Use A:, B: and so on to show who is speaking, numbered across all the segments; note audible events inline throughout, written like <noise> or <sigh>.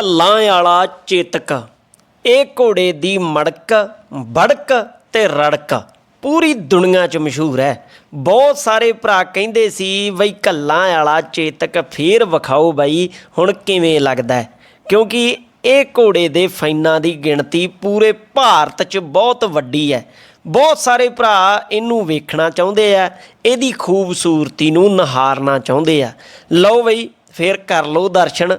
A: ਕੱਲਾਂ ਵਾਲਾ ਚੇਤਕ, ਇਹ ਘੋੜੇ ਦੀ ਮੜਕ, ਬੜਕ ਤੇ ਰੜਕ। ਪੂਰੀ ਦੁਨੀਆ 'ਚ ਮਸ਼ਹੂਰ ਹੈ। ਬਹੁਤ ਸਾਰੇ ਭਰਾ ਕਹਿੰਦੇ ਸੀ ਬਈ ਕੱਲਾਂ ਵਾਲਾ ਚੇਤਕ ਫੇਰ ਵਿਖਾਓ ਬਾਈ ਹੁਣ ਕਿਵੇਂ ਲੱਗਦਾ ਕਿਉਂਕਿ ਇਹ ਘੋੜੇ ਦੇ ਫਾਈਨਾਂ ਦੀ ਗਿਣਤੀ ਪੂਰੇ ਭਾਰਤ 'ਚ ਬਹੁਤ ਵੱਡੀ ਹੈ। ਬਹੁਤ ਸਾਰੇ ਭਰਾ ਇਹਨੂੰ ਵੇਖਣਾ ਚਾਹੁੰਦੇ ਆ, ਇਹਦੀ ਖੂਬਸੂਰਤੀ ਨੂੰ ਨਿਹਾਰਨਾ ਚਾਹੁੰਦੇ ਆ। ਲਓ ਬਈ, ਫੇਰ ਕਰ ਲਓ ਦਰਸ਼ਨ।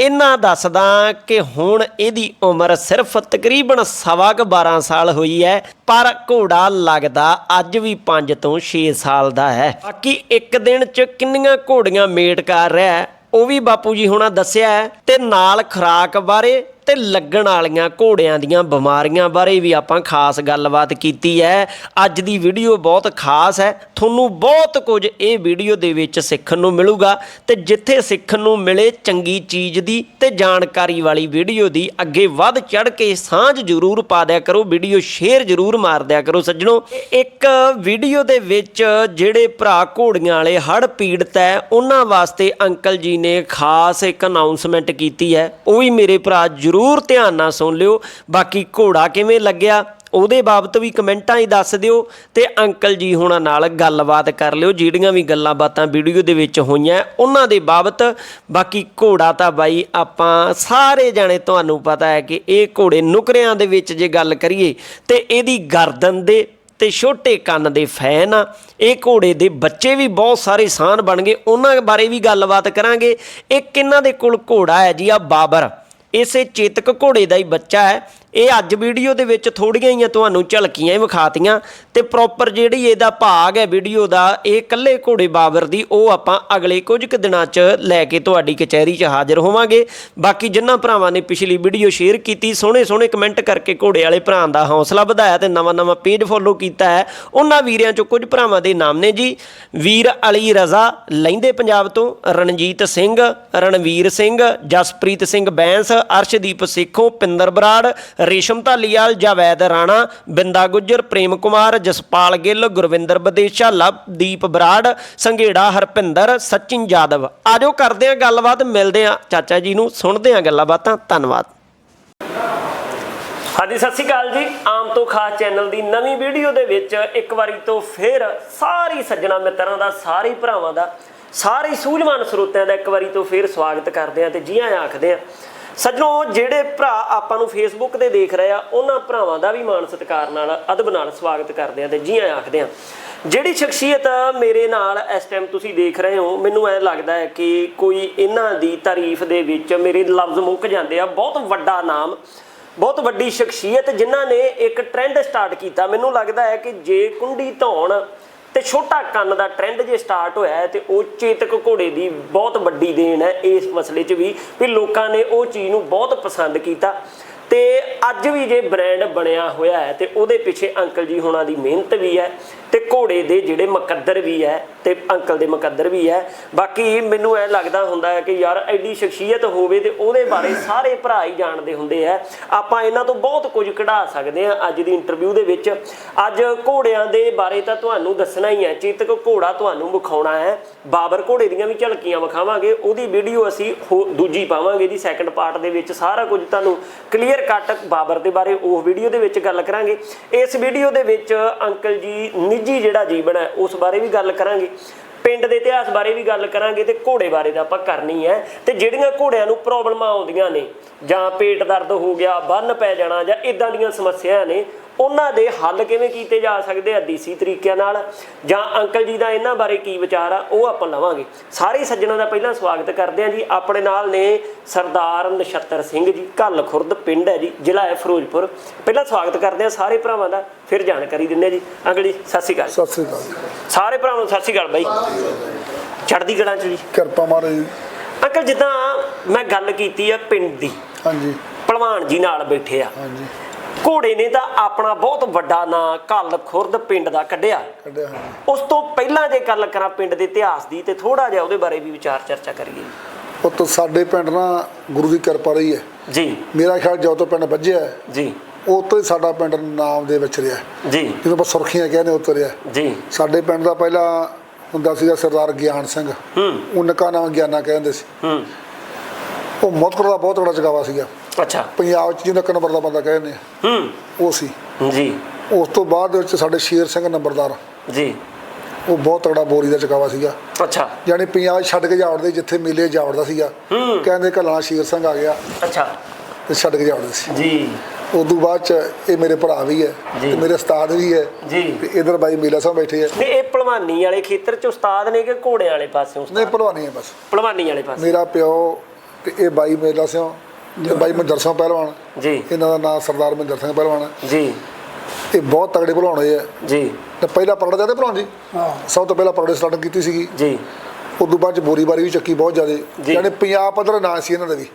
A: ਇਹਨਾਂ ਦੱਸਦਾ ਕਿ ਹੁਣ ਇਹਦੀ ਉਮਰ ਸਿਰਫ ਤਕਰੀਬਨ ਸਵਾ ਕੁ 12 ਸਾਲ ਹੋਈ ਹੈ, ਪਰ ਘੋੜਾ ਲੱਗਦਾ ਅੱਜ ਵੀ 5 ਤੋਂ 6 ਸਾਲ ਦਾ ਹੈ। ਬਾਕੀ ਇੱਕ ਦਿਨ 'ਚ ਕਿੰਨੀਆਂ ਘੋੜੀਆਂ ਮੇਟ ਕਰ ਰਿਹਾ ਉਹ ਵੀ ਬਾਪੂ ਜੀ ਹੁਣਾਂ ਦੱਸਿਆ ਹੈ ਤੇ ਨਾਲ ਖੁਰਾਕ ਬਾਰੇ ਤੇ ਲੱਗਣ ਵਾਲੀਆਂ ਘੋੜਿਆਂ ਦੀਆਂ ਬਿਮਾਰੀਆਂ ਬਾਰੇ ਵੀ ਆਪਾਂ ਖਾਸ ਗੱਲਬਾਤ ਕੀਤੀ ਹੈ। ਅੱਜ ਦੀ ਵੀਡੀਓ ਬਹੁਤ ਖਾਸ ਹੈ। ਤੁਹਾਨੂੰ ਬਹੁਤ ਕੁਝ ਇਹ ਵੀਡੀਓ ਦੇ ਵਿੱਚ ਸਿੱਖਣ ਨੂੰ ਮਿਲੂਗਾ ਤੇ ਜਿੱਥੇ ਸਿੱਖਣ ਨੂੰ ਮਿਲੇ ਚੰਗੀ ਚੀਜ਼ ਦੀ ਤੇ ਜਾਣਕਾਰੀ ਵਾਲੀ ਵੀਡੀਓ ਦੀ ਅੱਗੇ ਵੱਧ ਚੜ ਕੇ ਸਾਂਝ ਜ਼ਰੂਰ ਪਾ ਦਿਆ ਕਰੋ, ਵੀਡੀਓ ਸ਼ੇਅਰ ਜ਼ਰੂਰ ਮਾਰ ਦਿਆ ਕਰੋ ਸੱਜਣੋ। ਇੱਕ ਵੀਡੀਓ ਦੇ ਵਿੱਚ ਜਿਹੜੇ ਭਰਾ ਘੋੜੀਆਂ ਵਾਲੇ ਹੜ ਪੀੜਤ ਹੈ, ਉਹਨਾਂ ਵਾਸਤੇ ਅੰਕਲ ਜੀ ਨੇ ਖਾਸ ਇੱਕ ਅਨਾਉਂਸਮੈਂਟ ਕੀਤੀ ਹੈ। ਉਹ ਵੀ ਮੇਰੇ ਭਰਾ ਜ਼ਰੂਰ ਧਿਆਨ ਨਾਲ ਸੁਣ ਲਿਓ। ਬਾਕੀ ਘੋੜਾ ਕਿਵੇਂ ਲੱਗਿਆ, ਉਹਦੇ ਬਾਬਤ ਵੀ ਕਮੈਂਟਾਂ ਹੀ ਦੱਸ ਦਿਓ ਤੇ ਅੰਕਲ ਜੀ ਹੁਣਾਂ ਨਾਲ ਗੱਲਬਾਤ ਕਰ ਲਿਓ। ਜਿਹੜੀਆਂ ਵੀ ਗੱਲਾਂ ਬਾਤਾਂ ਵੀਡੀਓ ਦੇ ਵਿੱਚ ਹੋਈਆਂ, ਉਹਨਾਂ ਦੇ ਬਾਬਤ। ਬਾਕੀ ਘੋੜਾ ਤਾਂ ਬਾਈ ਆਪਾਂ ਸਾਰੇ ਜਾਣੇ ਤੁਹਾਨੂੰ ਪਤਾ ਹੈ ਕਿ ਇਹ ਘੋੜੇ ਨੁਕਰਿਆਂ ਦੇ ਵਿੱਚ ਜੇ ਗੱਲ ਕਰੀਏ ਤੇ ਇਹਦੀ ਗਰਦਨ ਦੇ ਤੇ ਛੋਟੇ ਕੰਨ ਦੇ ਫੈਨ ਆ। ਇਹ ਘੋੜੇ ਦੇ ਬੱਚੇ ਵੀ ਬਹੁਤ ਸਾਰੇ ਸਾਨ ਬਣ ਗਏ, ਉਹਨਾਂ ਬਾਰੇ ਵੀ ਗੱਲਬਾਤ ਕਰਾਂਗੇ। ਇੱਕ ਇਹਨਾਂ ਦੇ ਕੋਲ ਘੋੜਾ ਹੈ ਜੀ ਆ ਬਾਬਰ। ਇਸੇ ਚੇਤਕ ਘੋੜੇ ਦਾ ਹੀ ਬੱਚਾ ਹੈ। ਇਹ ਅੱਜ ਵੀਡੀਓ ਦੇ ਵਿੱਚ ਥੋੜੀਆਂ ਹੀ ਤੁਹਾਨੂੰ ਝਲਕੀਆਂ ਹੀ ਵਿਖਾਤੀਆਂ ਤੇ ਪ੍ਰੋਪਰ ਜਿਹੜੀ ਇਹਦਾ ਭਾਗ ਹੈ ਵੀਡੀਓ ਦਾ, ਇਹ ਇਕੱਲੇ ਘੋੜੇ ਬਾਬਰ ਦੀ, ਉਹ ਆਪਾਂ ਅਗਲੇ ਕੁਝ ਕੁ ਦਿਨਾਂ 'ਚ ਲੈ ਕੇ ਤੁਹਾਡੀ ਕਚਹਿਰੀ 'ਚ ਹਾਜ਼ਰ ਹੋਵਾਂਗੇ। ਬਾਕੀ ਜਿਨ੍ਹਾਂ ਭਰਾਵਾਂ ਨੇ ਪਿਛਲੀ ਵੀਡੀਓ ਸ਼ੇਅਰ ਕੀਤੀ ਸੋਹਣੇ ਸੋਹਣੇ ਕਮੈਂਟ ਕਰਕੇ ਘੋੜੇ ਵਾਲੇ ਭਰਾ ਦਾ ਹੌਸਲਾ ਵਧਾਇਆ ਤੇ ਨਵਾਂ ਨਵਾਂ ਪੇਜ ਫੋਲੋ ਕੀਤਾ ਹੈ। ਉਹਨਾਂ ਵੀਰਿਆਂ 'ਚੋਂ ਕੁਝ ਭਰਾਵਾਂ ਦੇ ਨਾਮ ਨੇ ਜੀ। ਵੀਰ ਅਲੀ ਰਜ਼ਾ ਲਹਿੰਦੇ ਪੰਜਾਬ ਤੋਂ, ਰਣਜੀਤ ਸਿੰਘ, ਰਣਵੀਰ ਸਿੰਘ, ਜਸਪ੍ਰੀਤ ਸਿੰਘ ਬੈਂਸ, ਅਰਸ਼ਦੀਪ ਸੇਖੋਂ, ਪਿੰਦਰ ਬਰਾੜ ਰੇਸ਼ਮ ਧਾਲੀਵਾਲ, ਜਾਵੈਦ ਰਾਣਾ, ਬਿੰਦਾ ਗੁੱਜਰ, ਪ੍ਰੇਮ ਕੁਮਾਰ, ਜਸਪਾਲ ਗਿੱਲ, ਗੁਰਵਿੰਦਰ ਬਦੇਸ਼ਾ, ਲਵਦੀਪ ਬਰਾੜ, ਸੰਘੇੜਾ ਹਰਪਿੰਦਰ, ਸਚਿਨ ਜਾਦਵ। ਆਜੋ ਕਰਦੇ ਆ ਗੱਲਬਾਤ, ਮਿਲਦੇ ਆ ਚਾਚਾ ਜੀ ਨੂੰ, ਸੁਣਦੇ ਆ ਗੱਲਾਂ ਬਾਤਾਂ ਧੰਨਵਾਦ। ਹਾਂਜੀ, ਸਤਿ ਸ਼੍ਰੀ ਅਕਾਲ ਜੀ। ਆਮ ਤੋਂ ਖਾਸ ਚੈਨਲ ਦੀ ਨਵੀਂ ਵੀਡੀਓ ਦੇ ਵਿੱਚ ਇੱਕ ਵਾਰੀ ਤੋਂ ਫੇਰ ਸਾਰੀ ਸੱਜਣਾ ਮਿੱਤਰਾਂ ਦਾ, ਸਾਰੇ ਭਰਾਵਾਂ ਦਾ, ਸਾਰੇ ਸੂਝਵਾਨ ਸਰੋਤਿਆਂ ਦਾ ਇੱਕ ਵਾਰੀ ਤੋਂ ਫੇਰ ਸਵਾਗਤ ਕਰਦੇ ਆ ਤੇ ਜੀ ਆਇਆਂ ਆਖਦੇ ਆ ਸੱਜਣੋ, ਜਿਹੜੇ ਭਰਾ ਆਪਾਂ ਨੂੰ ਫੇਸਬੁੱਕ ਤੇ ਦੇਖ ਰਹੇ ਆ, ਉਹਨਾਂ ਭਰਾਵਾਂ ਦਾ ਵੀ ਮਾਣ ਸਤਿਕਾਰ ਨਾਲ, ਅਦਬ ਨਾਲ ਸਵਾਗਤ ਕਰਦੇ ਆ ਤੇ ਜੀ ਆਇਆਂ ਆਖਦੇ ਆ। ਜਿਹੜੀ ਸ਼ਖਸੀਅਤ ਮੇਰੇ ਨਾਲ ਇਸ ਟਾਈਮ ਤੁਸੀਂ ਦੇਖ ਰਹੇ ਹੋ, ਮੈਨੂੰ ਐ ਲੱਗਦਾ ਹੈ ਕਿ ਕੋਈ ਇਹਨਾਂ ਦੀ ਤਾਰੀਫ ਦੇ ਵਿੱਚ ਮੇਰੇ ਲਫ਼ਜ਼ ਮੁੱਕ ਜਾਂਦੇ ਆ। ਬਹੁਤ ਵੱਡਾ ਨਾਮ, ਬਹੁਤ ਵੱਡੀ ਸ਼ਖਸੀਅਤ ਜਿਨ੍ਹਾਂ ਨੇ ਇੱਕ ਟ੍ਰੈਂਡ ਸਟਾਰਟ ਕੀਤਾ। ਮੈਨੂੰ ਲੱਗਦਾ ਹੈ ਕਿ ਜੇ ਕੁੰਡੀ ਧੌਣ ਤੇ ਛੋਟਾ ਕੰਨ ਦਾ ਟ੍ਰੈਂਡ ਜੇ ਸਟਾਰਟ ਹੋਇਆ ਹੈ ਤੇ ਉਹ ਚੇਤਕ ਘੋੜੇ ਦੀ ਬਹੁਤ ਵੱਡੀ ਦੇਣ ਹੈ ਇਸ ਮਸਲੇ 'ਚ ਵੀ ਵੀ ਲੋਕਾਂ ਨੇ ਉਹ ਚੀਜ਼ ਨੂੰ ਬਹੁਤ ਪਸੰਦ ਕੀਤਾ। ਤੇ ਅੱਜ ਵੀ ਜੇ ਬ੍ਰਾਂਡ ਬਣਿਆ ਹੋਇਆ ਹੈ ਤੇ ਉਹਦੇ ਪਿੱਛੇ ਅੰਕਲ ਜੀ ਹੋਣਾ ਦੀ ਮਿਹਨਤ ਵੀ ਹੈ। ਤੇ ਘੋੜੇ ਦੇ ਜਿਹੜੇ ਮੁਕੱਦਰ ਵੀ ਹੈ ਤੇ ਅੰਕਲ ਦੇ ਮੁਕੱਦਰ ਵੀ ਹੈ। ਬਾਕੀ ਮੈਨੂੰ ਐ ਲੱਗਦਾ ਹੁੰਦਾ ਹੈ ਕਿ ਯਾਰ ਐਡੀ ਸ਼ਖਸੀਅਤ ਹੋਵੇ ਤੇ ਉਹਦੇ ਬਾਰੇ ਸਾਰੇ ਭਰਾ ਹੀ ਜਾਣਦੇ ਹੁੰਦੇ ਆ। ਆਪਾਂ ਇਹਨਾਂ ਤੋਂ ਬਹੁਤ ਕੁਝ ਕਢਾ ਸਕਦੇ ਆ ਅੱਜ ਦੀ ਇੰਟਰਵਿਊ ਦੇ ਵਿੱਚ। ਅੱਜ ਘੋੜਿਆਂ ਦੇ ਬਾਰੇ ਤਾਂ ਤੁਹਾਨੂੰ ਦੱਸਣਾ ਹੀ ਹੈ। ਚੇਤਕ ਘੋੜਾ ਤੁਹਾਨੂੰ ਵਿਖਾਉਣਾ ਹੈ। ਬਾਬਰ ਘੋੜੇ ਦੀਆਂ ਵੀ ਝਲਕੀਆਂ ਵਿਖਾਵਾਂਗੇ। ਉਹਦੀ ਵੀਡੀਓ ਅਸੀਂ ਹੋ- ਦੂਜੀ ਪਾਵਾਂਗੇ ਜੀ ਸੈਕੰਡ ਪਾਰਟ ਦੇ ਵਿੱਚ। ਸਾਰਾ ਕੁਝ ਤੁਹਾਨੂੰ ਕਲੀਅਰ ਕੱਟ ਬਾਬਰ ਦੇ ਬਾਰੇ ਉਹ ਵੀਡੀਓ ਦੇ ਵਿੱਚ ਗੱਲ ਕਰਾਂਗੇ। ਇਸ ਵੀਡੀਓ ਦੇ ਵਿੱਚ ਅੰਕਲ ਜੀ ਨਿੱਜੀ ਜਿਹੜਾ ਜੀਵਨ ਹੈ, ਉਸ ਬਾਰੇ ਵੀ ਗੱਲ ਕਰਾਂਗੇ। ਪਿੰਡ ਦੇ ਇਤਿਹਾਸ ਬਾਰੇ ਵੀ ਗੱਲ ਕਰਾਂਗੇ ਤੇ ਘੋੜੇ ਬਾਰੇ ਤਾਂ ਆਪਾਂ ਕਰਨੀ ਹੈ। ਤੇ ਜਿਹੜੀਆਂ ਘੋੜਿਆਂ ਨੂੰ ਪ੍ਰੋਬਲਮਾਂ ਆਉਂਦੀਆਂ ਨੇ, ਜਾਂ ਪੇਟ ਦਰਦ ਹੋ ਗਿਆ, ਬੰਨ ਪੈ ਜਾਣਾ, ਜਾਂ ਇਦਾਂ ਦੀਆਂ ਸਮੱਸਿਆਵਾਂ ਨੇ ਉਹਨਾਂ ਦੇ ਹੱਲ ਕਿਵੇਂ ਕੀਤੇ ਜਾ ਸਕਦੇ ਆ ਦੇਸੀ ਤਰੀਕਿਆਂ ਨਾਲ? ਜਾਂ ਅੰਕਲ ਜੀ ਦਾ ਇਹਨਾਂ ਬਾਰੇ ਕੀ ਵਿਚਾਰ ਆ? ਉਹ ਆਪਾਂ ਲਵਾਂਗੇ। ਸਾਰੇ ਸੱਜਣਾਂ ਦਾ ਪਹਿਲਾਂ ਸਵਾਗਤ ਕਰਦੇ ਆ ਜੀ। ਆਪਣੇ ਨਾਲ ਨੇ ਸਰਦਾਰ ਨਛੱਤਰ ਸਿੰਘ ਜੀ ਘੱਲ ਖੁਰਦ ਪਿੰਡ ਹੈ ਜੀ ਜ਼ਿਲ੍ਹਾ ਹੈ ਫਿਰੋਜ਼ਪੁਰ। ਪਹਿਲਾਂ ਸਵਾਗਤ ਕਰਦੇ ਆ ਸਾਰੇ ਭਰਾਵਾਂ ਦਾ ਫਿਰ ਜਾਣਕਾਰੀ ਦਿੰਦੇ ਜੀ। ਅੰਕਲ ਜੀ ਸਤਿ ਸ਼੍ਰੀ ਅਕਾਲ।
B: ਸਤਿ ਸ੍ਰੀ ਅਕਾਲ।
A: ਸਾਰੇ ਭਰਾਵਾਂ ਨੂੰ ਸਤਿ ਸ਼੍ਰੀ ਅਕਾਲ ਬਾਈ। ਚੜ੍ਹਦੀ ਕਲਾਂ ਚ ਜੀ।
B: ਕਿਰਪਾ ਮਹਾਰਾਜ
A: ਅੰਕਲ ਜਿੱਦਾਂ ਮੈਂ ਗੱਲ ਕੀਤੀ ਆ ਪਿੰਡ ਦੀ
B: ਹਾਂਜੀ।
A: ਭਲਵਾਨ ਜੀ ਨਾਲ ਬੈਠੇ ਆ।
B: ਹਾਂਜੀ।
A: ਘੋੜੇ ਨੇ ਤਾਂ ਆਪਣਾ ਬਹੁਤ ਵੱਡਾ ਨਾਂ ਘੱਲ ਖੁਰਦ ਪਿੰਡ ਦਾ ਕੱਢਿਆ। ਉਸ ਤੋਂ ਪਹਿਲਾਂ ਜੇ ਗੱਲ ਕਰਾਂ ਪਿੰਡ ਦੇ ਇਤਿਹਾਸ ਦੀ ਤੇ ਥੋੜਾ ਜਿਹਾ ਉਹਦੇ ਬਾਰੇ ਵੀ ਵਿਚਾਰ ਚਰਚਾ ਕਰੀਏ।
B: ਉਹ ਤੋਂ ਸਾਡੇ ਪਿੰਡ ਨਾ ਗੁਰੂ ਦੀ ਕਿਰਪਾ ਰਹੀ ਹੈ।
A: ਜੀ।
B: ਮੇਰਾ ਖਿਆਲ ਜਦੋਂ ਤੋਂ ਪਿੰਡ ਵੱਜਿਆ
A: ਜੀ।
B: ਉਹ ਤੋਂ ਹੀ ਸਾਡਾ ਪਿੰਡ ਨਾਮ ਦੇ ਵਿੱਚ ਰਿਹਾ
A: ਜੀ।
B: ਜਦੋਂ ਆਪਾਂ ਸੁਰਖੀਆਂ ਕਹਿੰਦੇ ਉਤਰਿਆ
A: ਜੀ।
B: ਸਾਡੇ ਪਿੰਡ ਦਾ ਪਹਿਲਾਂ ਹੁੰਦਾ ਸੀਗਾ ਸਰਦਾਰ ਗਿਆਨ ਸਿੰਘ।
A: ਹੂੰ।
B: ਉਹਨਾਂ ਦਾ ਨਾਮ ਗਿਆਨਾ ਕਹਿੰਦੇ ਸੀ।
A: ਹੂੰ।
B: ਉਹ ਮੋਤਕਰ ਦਾ ਬਹੁਤ ਤਗੜਾ ਚਗਾਵਾ ਸੀਗਾ।
A: ਅੱਛਾ।
B: ਪੰਜਾਬ 'ਚ ਜਿਹਨੂੰ ਇੱਕ ਨੰਬਰ ਦਾ ਬੰਦਾ ਕਹਿੰਦੇ ਆ
A: ਹੂੰ।
B: ਉਹ ਸੀ।
A: ਜੀ।
B: ਉਸ ਤੋਂ ਬਾਅਦ ਦੇ ਵਿੱਚ ਸਾਡੇ ਸ਼ੇਰ ਸਿੰਘ ਨੰਬਰਦਾਰ।
A: ਜੀ।
B: ਉਹ ਬਹੁਤ ਤਗੜਾ ਬੋਰੀ ਦਾ ਚਗਾਵਾ ਸੀਗਾ।
A: ਅੱਛਾ।
B: ਯਾਨੀ ਪੰਜਾਬ ਛੱਡ ਕੇ ਜਾਵੜਦੇ ਜਿੱਥੇ ਮੇਲੇ ਜਾਵੜਦਾ ਸੀਗਾ।
A: ਹੂੰ।
B: ਕਹਿੰਦੇ ਕੱਲਾ ਸ਼ੇਰ ਸਿੰਘ ਆ ਗਿਆ
A: ਅੱਛਾ।
B: ਤੇ ਛੱਡ ਕੇ ਜਾਵੜਦੇ ਸੀ।
A: ਜੀ।
B: ਉਦੋਂ ਬਾਅਦ ਚ ਇਹ ਮੇਰੇ ਭਰਾ ਵੀ ਹੈ
A: ਜੀ।
B: ਤੇ ਮੇਰੇ ਉਸਤਾਦ ਵੀ ਹੈ
A: ਜੀ।
B: ਤੇ ਇਧਰ ਬਾਈ ਮੇਲਾ ਸਾਹਿਬ ਬੈਠੇ ਆ।
A: ਨੇ ਇਹ ਭਲਵਾਨੀ ਵਾਲੇ ਖੇਤਰ ਚ ਉਸਤਾਦ ਨੇ ਕਿ ਘੋੜਿਆਂ ਵਾਲੇ ਪਾਸੇ
B: ਨਹੀਂ
A: ਉਸਤਾਦ?
B: ਭਲਵਾਨੀ ਹੈ ਬਸ।
A: ਭਲਵਾਨੀ ਵਾਲੇ ਪਾਸੇ।
B: ਮੇਰਾ ਪਿਓ ਤੇ ਇਹ ਬਾਈ ਮੇਲਾ ਸਿੰਘ ਤੇ ਬਾਈ ਮਹਿੰਦਰ ਸਿੰਘ ਪਹਿਲਵਾਨ।
A: ਜੀ।
B: ਇਹਨਾਂ ਦਾ ਨਾਮ ਸਰਦਾਰ ਮਹਿੰਦਰ ਸਿੰਘ ਪਹਿਲਵਾਨ ਹੈ।
A: ਜੀ।
B: ਇਹ ਬਹੁਤ ਤਗੜੇ ਭਲਵਾਨ ਹੋਏ ਆ।
A: ਜੀ।
B: ਤੇ ਪਹਿਲਾ ਪਕੜ ਜਾਂਦੇ ਭਲਵਾਨ ਜੀ? ਹਾਂ। ਸਭ ਤੋਂ ਪਹਿਲਾਂ ਪਕੜੇ ਸਟਾਰਟ ਕੀਤੀ ਸੀਗੀ।
A: ਜੀ।
B: ਉਦੋਂ ਬਾਅਦ ਚ ਬੋਰੀ ਬਾਰੀ ਵੀ ਚੱਕੀ ਬਹੁਤ ਜ਼ਿਆਦੇ। ਯਾਨੀ ਪੰਜਾਬ ਪੱਧਰ ਨਾਂ ਸੀ ਇਹਨਾਂ ਦਾ ਵੀ।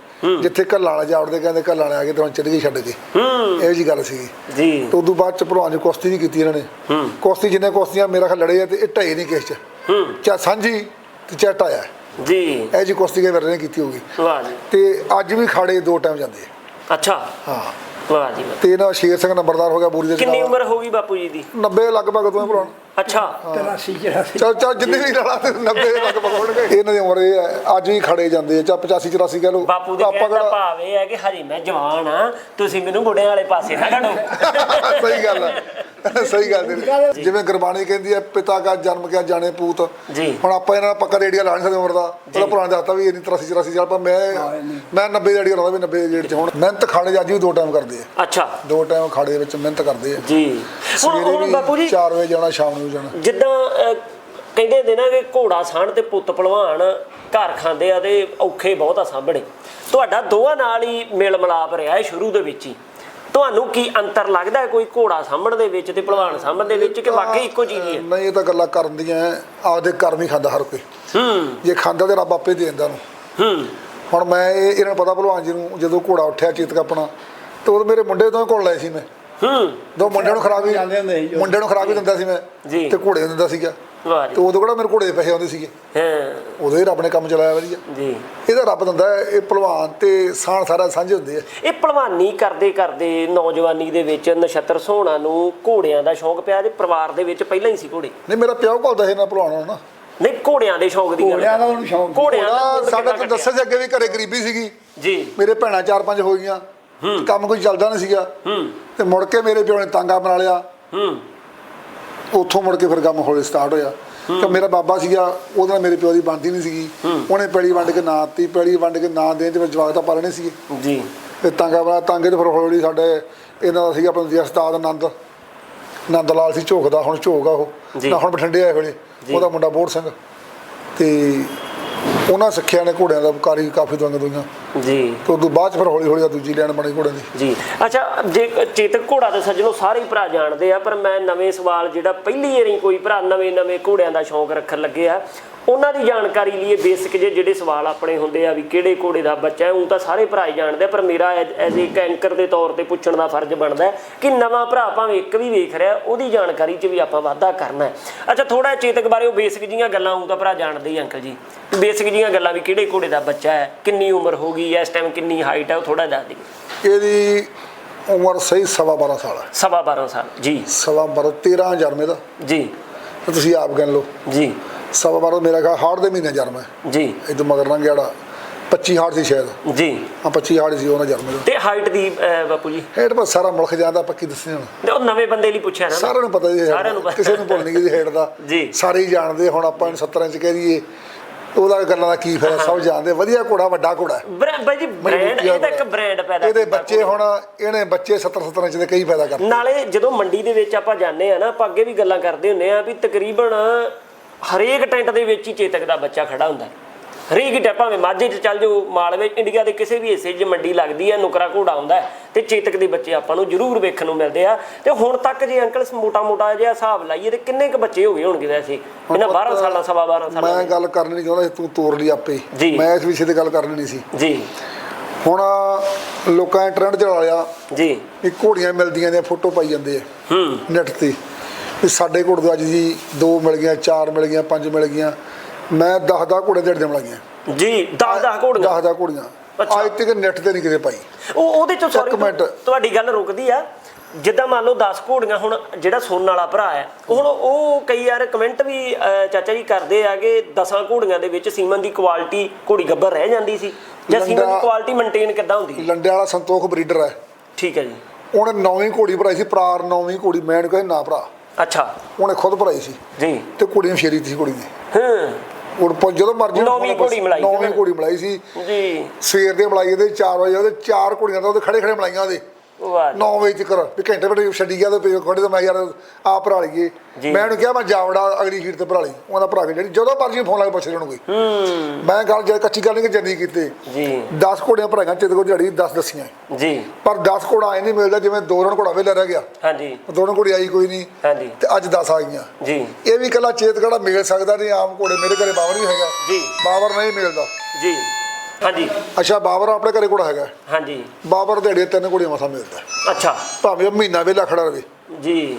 B: ਜਿੱਥੇ ਘੱਲਾਂ ਵਾਲੇ ਜਾਵੜਦੇ ਕਹਿੰਦੇ ਘੱਲਾਂ ਵਾਲੇ ਆ ਗਏ ਤੇ ਚੱਲ ਗਏ ਛੱਡ ਕੇ।
A: ਹੂੰ।
B: ਇਹੋ ਜੀ ਗੱਲ ਸੀਗੀ।
A: ਜੀ।
B: ਤੇ ਉਦੋਂ ਬਾਅਦ ਚ ਭਲਵਾਨ ਜੀ ਕੁਸ਼ਤੀ ਵੀ ਕੀਤੀ ਇਹਨਾਂ ਨੇ।
A: ਹੂੰ।
B: ਕੁਸ਼ਤੀ ਜਿੰਨੇ ਕੁਸ਼ਤੀਆਂ ਮੇਰਾ ਖਿਆਲ ਲੜੇ ਆ ਤੇ ਇਹ ਢਾਈ ਨਹੀਂ ਕਿਸ ਚ।
A: ਹੂੰ।
B: ਚਾਹੇ ਸਾਂਝੀ ਤੇ ਚਾਹੇ ਢਾਇਆ
A: ਜੀ।
B: ਇਹ ਜੀ ਕੁਸ਼ਤੀ ਕੇ ਵਰਨੇ ਕੀਤੀ ਹੋਗੀ
A: ਵਾਹ ਜੀ।
B: ਤੇ ਅੱਜ ਵੀ ਖਾੜੇ ਦੋ ਟਾਈਮ ਜਾਂਦੇ ਆ।
A: ਅੱਛਾ।
B: ਹਾਂ।
A: ਵਾਹ ਜੀ ਵਾਹ।
B: ਤੇ ਇਹਨਾਂ ਸ਼ੇਰ ਸਿੰਘ ਨੰਬਰਦਾਰ ਹੋ ਗਿਆ ਬੂਰੀ ਦੇ
A: ਕਿੰਨੀ ਉਮਰ ਹੋ ਗਈ ਬਾਪੂ ਜੀ ਦੀ?
B: 90 ਲਗਭਗ ਦੋਵੇਂ ਭਲਵਾਨ
A: ਅੱਛਾ।
B: ਚਲ ਚਲ ਜਿੰਨੇ ਵੀ ਰਲਾ ਤੇ 90 ਦੇ ਲਗਭਗ ਹੋਣਗੇ। ਇਹਨਾਂ ਦੀ ਉਮਰ ਇਹ ਹੈ ਅੱਜ ਵੀ ਖੜੇ ਜਾਂਦੇ ਆ ਚਾ 85 84 ਕਹ ਲੋ
A: ਬਾਪੂ ਦੇ ਕਹਿਣ ਦਾ ਭਾਵ ਇਹ ਹੈ ਕਿ ਹਜੇ ਮੈਂ ਜਵਾਨ ਆ ਤੁਸੀਂ ਮੈਨੂੰ ਬੁੱਢਿਆਂ ਵਾਲੇ ਪਾਸੇ ਨਾ ਖੜੋ। <laughs>
B: ਸਹੀ ਗੱਲ ਹੈ ਸਹੀ ਗੱਲ ਤੇਰੀ। ਜਿਵੇਂ ਗੁਰਬਾਣੀ ਕਹਿੰਦੀ ਹੈ ਪਿਤਾ ਦਾ ਜਨਮ ਕਿਆ ਜਾਣੇ ਪੂਤ।
A: ਜੀ।
B: ਹੁਣ ਆਪਾਂ ਇਹਨਾਂ ਦਾ ਪੱਕਾ ਰੇਡੀਆ ਲਾ ਨਹੀਂ ਸਕਦੇ ਉਮਰ ਦਾ। ਉਹਦਾ ਪੁਰਾਣਾ ਦੱਸਤਾ ਵੀ ਇੰਨੀ 83 84 ਸਾਲ ਪਰ ਮੈਂ ਮੈਂ 90 ਦੀ ਰੇਡੀਆ ਲਾਉਂਦਾ ਵੀ 90 ਦੇ ਰੇਡ ਚ ਹੁਣ। ਮਿਹਨਤ ਖਾੜੇ ਅੱਜ ਵੀ ਦੋ ਟਾਈਮ ਕਰਦੇ ਆ।
A: ਅੱਛਾ।
B: ਦੋ ਟਾਈਮ ਖਾੜੇ ਦੇ ਵਿੱਚ ਮਿਹਨਤ ਕਰਦੇ ਆ।
A: ਜੀ। ਹੁਣ ਬਾਪੂ ਜੀ
B: 4 ਵਜੇ ਜਾਣਾ ਸ਼ਾਮ ਨੂੰ ਜਾਣਾ।
A: ਜਿੱਦਾਂ ਕਹਿੰਦੇ ਨੇ ਨਾ ਕਿ ਘੋੜਾ ਸਾਣ ਤੇ ਪੁੱਤ ਭਲਵਾਨ ਘਰ ਖਾਂਦੇ ਆ ਤੇ ਔਖੇ ਬਹੁਤ ਆ ਸਾਂਭਣੇ। ਤੁਹਾਡਾ ਦੋਵਾਂ ਨਾਲ ਹੀ ਮੇਲ ਮਿਲਾਪ ਰਿਹਾ ਹੈ ਸ਼ੁਰੂ ਦੇ ਵਿੱਚ ਹੀ। ਤੁਹਾਨੂੰ ਕੀ ਅੰਤਰ ਲੱਗਦਾ ਹੈ ਕੋਈ ਘੋੜਾ ਸਾਂਭਣ ਦੇ ਵਿੱਚ ਤੇ ਭਲਵਾਨ ਸਾਂਭਣ ਦੇ ਵਿੱਚ ਕਿ ਵਾਕਈ ਇੱਕੋ ਚੀਜ਼ ਹੀ? ਹੈ
B: ਨਹੀਂ ਇਹ ਤਾਂ ਗੱਲਾਂ ਕਰਨ ਦੀਆਂ ਆਪਦੇ ਕਰਮ ਹੀ ਖਾਂਦਾ ਹਰ ਕੋਈ।
A: ਹੂੰ।
B: ਜੇ ਖਾਂਦਾ ਤੇ ਰੱਬ ਆਪੇ ਦੇ ਦਿੰਦਾ ਨੂੰ
A: ਹੂੰ।
B: ਹੁਣ ਮੈਂ ਇਹ ਇਹਨਾਂ ਨੂੰ ਪਤਾ ਭਲਵਾਨ ਜੀ ਨੂੰ ਜਦੋਂ ਘੋੜਾ ਉੱਠਿਆ ਚੇਤਕ ਆਪਣਾ ਤੇ ਉਹ ਮੇਰੇ ਮੁੰਡੇ ਤੋਂ ਕੋਲ ਲਏ ਸੀ ਮੈਂ।
A: ਹੂੰ।
B: ਦੋ ਮੁੰਡਿਆਂ ਨੂੰ ਖਰਾਬ
C: ਜਾਂਦੇ ਹੁੰਦੇ ਸੀ।
B: ਮੁੰਡਿਆਂ ਨੂੰ ਖਰਾਬ ਹੀ ਦਿੰਦਾ ਸੀ ਮੈਂ
A: ਜੀ।
B: ਤੇ ਘੋੜੇ ਨੂੰ ਦਿੰਦਾ ਸੀਗਾ।
A: ਵਾਹ
B: ਤੇ
A: ਜੀ
B: ਉਦੋਂ ਕਿਹੜਾ ਮੇਰੇ ਘੋੜੇ ਦੇ ਪੈਸੇ ਆਉਂਦੇ ਸੀਗੇ।
A: ਹਾਂ।
B: ਉਦੋਂ ਹੀ ਰੱਬ ਨੇ ਕੰਮ ਚਲਾਇਆ ਵਧੀਆ।
A: ਜੀ।
B: ਇਹਦਾ ਰੱਬ ਦਿੰਦਾ ਹੈ, ਇਹ ਭਲਵਾਨ ਤੇ ਸਾਣ ਸਾਰਾ ਸਾਂਝੇ ਹੁੰਦੇ ਆ।
A: ਇਹ ਭਲਵਾਨੀ ਕਰਦੇ ਕਰਦੇ ਨੌਜਵਾਨੀ ਦੇ ਵਿੱਚ ਨਛੱਤਰ ਸੋਹਣਾ ਨੂੰ ਘੋੜਿਆਂ ਦਾ ਸ਼ੌਂਕ ਪਿਆ ਤੇ ਪਰਿਵਾਰ ਦੇ ਵਿੱਚ ਪਹਿਲਾਂ ਹੀ ਸੀ ਘੋੜੇ।
B: ਨਹੀਂ ਮੇਰਾ ਪਿਓ ਕੋਲਦਾ ਸੀ ਨਾ ਭਲਵਾਨ ਹੋਣਾ ਨਾ।
A: ਨਹੀਂ ਘੋੜਿਆਂ ਦੇ ਸ਼ੌਂਕ ਦੀ ਗੱਲ।
C: ਘੋੜਿਆਂ ਦਾ ਉਹਨੂੰ ਸ਼ੌਂਕ।
A: ਘੋੜਿਆਂ ਦਾ
B: ਸਾਡਾ ਤਾਂ ਦੱਸਿਆ ਸੀ ਅੱਗੇ ਵੀ ਘਰੇ ਗਰੀਬੀ ਸੀਗੀ।
A: ਜੀ।
B: ਮੇਰੇ ਭੈਣਾਂ ਚਾਰ ਪੰਜ ਹੋ ਗਈਆਂ। ਕੰਮ ਕੋਈ ਚੱਲਦਾ ਨਹੀਂ ਸੀਗਾ। ਤੇ ਮੁੜ ਕੇ ਮੇਰੇ ਪਿਓ ਨੇ ਤਾਂਗਾ ਬਣਾ ਲਿਆ। ਉੱਥੋਂ ਮੁੜ ਕੇ ਫਿਰ ਕੰਮ ਹੌਲੀ ਸਟਾਰਟ ਹੋਇਆ। ਕਿ ਮੇਰਾ ਬਾਬਾ ਸੀਗਾ ਉਹਦੇ ਨਾਲ ਮੇਰੇ ਪਿਓ ਦੀ ਬਣਦੀ ਨਹੀਂ ਸੀਗੀ। ਉਹਨੇ ਪੈਲੀ ਵੰਡ ਕੇ ਨਾ ਤੀ ਪੈਲੀ ਵੰਡ ਕੇ ਨਾ ਦੇਣ ਤੇ ਫਿਰ ਜਵਾਕ ਤਾਂ ਪਾਲਣੇ ਸੀਗੇ।
A: ਜੀ।
B: ਤੇ ਤਾਂਗਾ ਬਣਾ ਤਾਂਗੇ ਤੇ ਫਿਰ ਹੌਲੀ ਹੌਲੀ ਸਾਡੇ ਇਹਨਾਂ ਦਾ ਸੀਗਾ ਆਪਣਾ ਜੀ ਉਸਤਾਦ ਆਨੰਦ ਆਨੰਦ ਲਾਲ ਸੀ ਝੋਕ ਦਾ ਹੁਣ ਝੋਕ ਆ ਉਹ। ਨਾ ਹੁਣ ਬਠਿੰਡੇ ਆਏ
A: ਜੀ।
B: ਉਹਦਾ ਮੁੰਡਾ ਬੋੜ ਸਿੰਘ। ਤੇ ਉਹਨਾਂ ਸਿੱਖਿਆ ਨੇ ਘੋੜਿਆਂ ਦਾ ਕਾਰੀ ਕਾਫੀ ਦਵਾਈਆਂ ਦੋਈਆਂ।
A: ਜੀ।
B: ਤੇ ਉਦੋਂ ਬਾਅਦ ਚ ਫਿਰ ਹੌਲੀ ਹੌਲੀ ਆ ਦੂਜੀ ਲੈਣ ਬਣੀ ਘੋੜਿਆਂ ਦੀ।
A: ਜੀ। ਅੱਛਾ ਜੇ ਚੇਤਕ ਘੋੜਾ ਦੇ ਸੱਜਣੋ ਸਾਰੇ ਹੀ ਭਰਾ ਜਾਣਦੇ ਆ ਪਰ ਮੈਂ ਨਵੇਂ ਸਵਾਲ ਜਿਹੜਾ ਪਹਿਲੀ ਵਾਰੀ ਕੋਈ ਭਰਾ ਨਵੇਂ ਨਵੇਂ ਘੋੜਿਆਂ ਦਾ ਸ਼ੌਂਕ ਰੱਖਣ ਲੱਗੇ ਆ ਉਹਨਾਂ ਦੀ ਜਾਣਕਾਰੀ ਲਈ ਬੇਸਿਕ ਜੇ ਜਿਹੜੇ ਸਵਾਲ ਆਪਣੇ ਹੁੰਦੇ ਆ ਵੀ ਕਿਹੜੇ ਘੋੜੇ ਦਾ ਬੱਚਾ ਹੈ ਉਹ ਤਾਂ ਸਾਰੇ ਭਰਾ ਹੀ ਜਾਣਦੇ ਪਰ ਮੇਰਾ ਐਜ਼ ਇੱਕ ਐਂਕਰ ਦੇ ਤੌਰ ਤੇ ਪੁੱਛਣ ਦਾ ਫਰਜ਼ ਬਣਦਾ ਕਿ ਨਵਾਂ ਭਰਾ ਭਾਵੇਂ ਇੱਕ ਵੀ ਵੇਖ ਰਿਹਾ ਉਹਦੀ ਜਾਣਕਾਰੀ 'ਚ ਵੀ ਆਪਾਂ ਵਾਧਾ ਕਰਨਾ ਹੈ। ਅੱਛਾ ਥੋੜਾ ਚੇਤਕ ਬਾਰੇ ਉਹ ਬੇਸਿਕ ਜੀਆਂ ਗੱਲਾਂ ਉਹ ਤਾਂ ਭਰਾ ਜਾਣਦੇ ਹੀ ਅੰਕਲ ਜੀ। ਬੇਸਿਕ ਜੀਆਂ ਗੱਲਾਂ ਵੀ ਕਿਹੜੇ ਘੋੜੇ ਦਾ ਬੱਚਾ ਹੈ ਕਿੰਨੀ ਉਮਰ ਹੋ ਗਈ ਇਸ ਟਾਈਮ ਕਿੰਨੀ ਹਾਈਟ ਹੈ ਉਹ ਥੋੜਾ ਦੱਸ ਦਿਓ।
B: ਇਹਦੀ ਉਮਰ ਸਹੀ ਸਵਾ 12 ਸਾਲ ਹੈ।
A: ਸਵਾ 12 ਸਾਲ ਜੀ।
B: ਸਵਾ 12 13 ਜਨਮੇ ਦਾ
A: ਜੀ।
B: ਤੁਸੀਂ ਆਪ ਗਿਣ ਲਓ।
A: ਜੀ।
B: ਸਵਾ 12 ਮੇਰਾ ਖਾ ਹਾੜ ਦੇ ਮਹੀਨੇ ਜਨਮ ਹੈ।
A: ਜੀ।
B: ਇਦੋਂ ਮਗਰ ਲੰਘ ਗਿਆੜਾ 25 ਹਾੜ ਸੀ ਸ਼ਾਇਦ।
A: ਜੀ।
B: ਹਾਂ 25 ਹਾੜ ਸੀ ਉਹਨਾਂ ਜਨਮ ਦਾ।
A: ਤੇ ਹਾਈਟ ਦੀ ਅਹ, ਬਾਪੂ ਜੀ?
B: ਹੇਠ ਪਰ ਸਾਰਾ ਮੁਲਕ ਜਾਂਦਾ ਪੱਕੀ ਦੱਸੀ ਹੁਣ
A: ਤੇ ਉਹ ਨਵੇਂ ਬੰਦੇ ਲਈ ਪੁੱਛਿਆ ਨਾ।
B: ਸਾਰਿਆਂ ਨੂੰ ਪਤਾ ਜੀ
A: ਸਾਰਿਆਂ ਨੂੰ ਪਤਾ।
B: ਕਿਸੇ ਨੂੰ ਭੁੱਲ ਨਹੀਂ ਗਈ ਹੇਠ ਦਾ।
A: ਜੀ।
B: ਸਾਰੇ ਹੀ ਜਾਣਦੇ ਹੁਣ ਆਪਾਂ ਨੂੰ 70 ਇੰਚ ਕਹਿ ਦਈਏ। ਉਹਦਾ ਗੱਲਾਂ ਦਾ ਕੀ ਫਾਇਦਾ ਸਭ ਜਾਣਦੇ। ਵਧੀਆ ਘੋੜਾ ਵੱਡਾ ਘੋੜਾ ਹੈ।
A: ਬ੍ਰੈ- ਬਾਈ ਜੀ ਬ੍ਰਾਂਡ ਇਹ ਤਾਂ ਇੱਕ ਬ੍ਰਾਂਡ ਪੈਦਾ
B: ਇਹਦੇ
A: ਕੀਤਾ
B: ਬੱਚੇ ਹੁਣ ਇਹਨੇ ਬੱਚੇ 70 70 ਇੰਚ ਦੇ ਕਈ ਫਾਇਦਾ ਕਰਦੇ
A: ਨਾਲੇ ਜਦੋਂ ਮੰਡੀ ਦੇ ਵਿੱਚ ਆਪਾਂ ਜਾਂਦੇ ਆ ਨਾ ਆਪਾਂ ਅੱਗੇ ਵੀ ਗੱਲਾਂ ਕਰਦੇ ਹੁੰਦੇ ਆ ਵੀ ਤਕਰੀਬਨ ਹਰੇਕ ਟੈਂਟ ਦੇ ਵਿੱਚ ਹੀ ਚੇਤਕ ਦਾ ਬੱਚਾ ਖੜਾ ਹੁੰਦਾ। ਹੈ। ਹਰੇਕ ਟੈਂਟ ਭਾਵੇਂ ਮਾਝੇ 'ਚ ਚੱਲ ਜਾਓ ਮਾਲਵੇ ਇੰਡੀਆ ਦੇ ਕਿਸੇ ਵੀ ਹਿੱਸੇ 'ਚ ਮੰਡੀ ਲੱਗਦੀ ਹੈ ਨੁਕਰਾ ਘੋੜਾ ਹੁੰਦਾ ਹੈ ਤੇ ਚੇਤਕ ਦੇ ਬੱਚੇ ਆਪਾਂ ਨੂੰ ਜ਼ਰੂਰ ਵੇਖਣ ਨੂੰ ਮਿਲਦੇ ਆ। ਤੇ ਹੁਣ ਤੱਕ ਜੇ ਅੰਕਲ ਮੋਟਾ ਮੋਟਾ ਜਿਹਾ ਹਿਸਾਬ ਲਾਈਏ ਤੇ ਕਿੰਨੇ ਕੁ ਬੱਚੇ ਹੋ ਗਏ ਹੋਣਗੇ ਵੈਸੇ? ਇਹਨਾਂ 12 ਸਾਲਾਂ ਸਵਾ 12 ਸਾਲਾਂ
B: ਮੈਂ? ਗੱਲ ਕਰਨੀ ਨਹੀਂ ਚਾਹੁੰਦਾ ਤੂੰ ਤੋਰ ਲਈ ਆਪੇ। ਮੈਂ ਇਸ ਵਿਸ਼ੇ ਤੇ ਗੱਲ ਕਰਨੀ ਨਹੀਂ ਸੀ।
A: ਜੀ।
B: ਹੁਣ ਲੋਕਾਂ ਨੇ ਟ੍ਰੈਂਡ ਚਲਾ ਲਿਆ।
A: ਜੀ।
B: ਵੀ ਘੋੜੀਆਂ ਮਿਲਦੀਆਂ ਨੇ ਫੋਟੋ ਪਾਈ ਜਾਂਦੇ ਆ।
A: ਹੂੰ।
B: ਨੈਟ ਤੇ। ਵੀ ਸਾਡੇ ਘੋੜੇ ਤੋਂ ਅੱਜ ਜੀ ਦੋ ਮਿਲ ਗਈਆਂ ਚਾਰ ਮਿਲ ਗਈਆਂ ਪੰਜ ਮਿਲ ਗਈਆਂ। ਮੈਂ 10 10 ਘੋੜੇ ਦੇੜ ਦੇਣ ਲੱਗੀਆਂ
A: ਜੀ 10 10 ਘੋੜੀਆਂ?
B: 10 10 ਘੋੜੀਆਂ। ਅੱਜ ਤੱਕ ਨੈਟ ਤੇ ਨਹੀਂ ਕਿਤੇ ਪਾਈ।
A: ਉਹ ਉਹਦੇ ਚੋਂ ਸੌਰੀ। ਤੁਹਾਡੀ ਗੱਲ ਰੁਕਦੀ ਆ। ਜਿੱਦਾਂ ਮੰਨ ਲਓ 10 ਘੋੜੀਆਂ ਹੁਣ ਜਿਹੜਾ ਸੁਣਨ ਵਾਲਾ ਭਰਾ ਹੈ ਹੁਣ ਉਹ ਕਈ ਯਾਰ ਕਮੈਂਟ ਵੀ ਚਾਚਾ ਜੀ ਕਰਦੇ ਆ ਕਿ 10 ਘੋੜੀਆਂ ਦੇ ਵਿੱਚ ਸੀਮਨ ਦੀ ਕੁਆਲਿਟੀ ਘੋੜੀ ਗੱਬਰ ਰਹਿ ਜਾਂਦੀ ਸੀ। ਜਾਂ ਸੀਮਨ ਦੀ ਕੁਆਲਿਟੀ ਮੇਨਟੇਨ ਕਿੱਦਾਂ ਹੁੰਦੀ?
B: ਲੰਡੇ ਵਾਲਾ ਸੰਤੋਖ ਬਰੀਡਰ ਹੈ।
A: ਠੀਕ ਹੈ ਜੀ।
B: ਉਹਨੇ ਨੌਵੀਂ ਘੋੜੀ ਭਰਾਈ ਸੀ ਪ੍ਰਾਰ ਨੌਵੀਂ ਘੋੜੀ ਮੈਂ ਕਹਿੰਦਾ ਨਾ ਭਰਾ।
A: ਅੱਛਾ।
B: ਉਹਨੇ ਖੁਦ ਭਰਾਈ ਸੀ।
A: ਜੀ।
B: ਤੇ ਘੋੜੀ ਨੂੰ ਸ਼ੇਰੀ ਸੀ ਘੋੜੀ ਨੇ
A: ਹਾਂ।
B: ਉਹ ਪ- ਜਦੋਂ ਮਰਜ਼ੀ
A: ਨੌਵੀਂ ਘੋੜੀ ਮਿਲਾਈ
B: ਨੌਵੀਂ। ਘੋੜੀ ਮਿਲਾਈ ਸੀ।
A: ਜੀ।
B: ਸਵੇਰ ਦੇ ਮਲਾਈ ਉਹਦੇ 4 ਵਜੇ ਉਹਦੇ ਚਾਰ ਘੋੜੀਆਂ ਤਾਂ ਉਹਦੇ ਖੜੇ ਖੜੇ ਮਲਾਈਆਂ ਉਹਦੇ।
A: ਵਾਹ ਜੀ।
B: 9 ਵਜੇ ਤੱਕ ਵੀ ਘੰਟੇ ਬੜੇ ਛੱਡੀ ਗਿਆ ਤੇ ਫਿਰ ਖੜੇ ਤਾਂ ਮੈਂ ਯਾਰ ਆ ਭਰਾ ਲਈਏ। ਮੈਂ ਉਹਨੂੰ ਕਿਹਾ ਮੈਂ ਜਾਵੜਾ ਅਗਲੀ ਹੀਟ ਤੇ ਭਰਾ ਲਈ। ਉਹਦਾ ਭਰਾ ਕੇ ਜਿਹੜੀ ਜਦੋਂ ਮਰਜ਼ੀ ਫੋਨ ਲਾ ਕੇ ਪੁੱਛ ਲੈਣ ਕੋਈ ਮੈਂ ਗੱਲ ਜੇ ਕੱਚੀ ਗੱਲ ਨਹੀਂ ਕਿ ਜੰਨੀ ਕੀਤੇ।
A: ਜੀ।
B: 10 ਘੋੜੀਆਂ ਭਰਾਈਆਂ ਚਿੱਤ ਕੋ ਦਿਹਾੜੀ 10 ਦਸੀਆਂ।
A: ਜੀ।
B: ਪਰ 10 ਘੋੜਾ ਐ ਨਹੀਂ ਮਿਲਦਾ ਜਿਵੇਂ ਦੋ ਰਨ ਘੋੜਾ ਵੇਲਾ ਰਹਿ ਗਿਆ।
A: ਹਾਂਜੀ।
B: ਦੋ ਰਨ ਘੋੜੀ ਆਈ ਕੋਈ ਨਹੀਂ।
A: ਹਾਂਜੀ।
B: ਤੇ ਅੱਜ 10 ਆ ਗਈਆਂ।
A: ਜੀ।
B: ਇਹ ਵੀ ਕੱਲਾ ਚੇਤ ਕਿਹੜਾ ਮਿਲ ਸਕਦਾ ਨਹੀਂ ਆਮ ਘੋੜੇ ਮੇਰੇ ਘਰੇ ਬਾਵਰ ਵੀ ਹੈਗਾ।
A: ਜੀ।
B: ਬਾਵਰ ਨਹੀਂ ਮਿਲਦਾ।
A: ਜੀ। ਹਾਂਜੀ।
B: ਅੱਛਾ ਬਾਵਰ ਆਪਣੇ ਘਰੇ ਘੋੜਾ ਹੈਗਾ।
A: ਹਾਂਜੀ।
B: ਬਾਬਰ ਦਿਹਾੜੀ ਤਿੰਨ ਘੋੜੀਆਂ ਮਸਾ ਮਿਲਦਾ।
A: ਅੱਛਾ।
B: ਭਾਵੇਂ ਉਹ ਮਹੀਨਾ ਵੇਲਾ ਖੜਾ ਰਵੇ।
A: ਜੀ।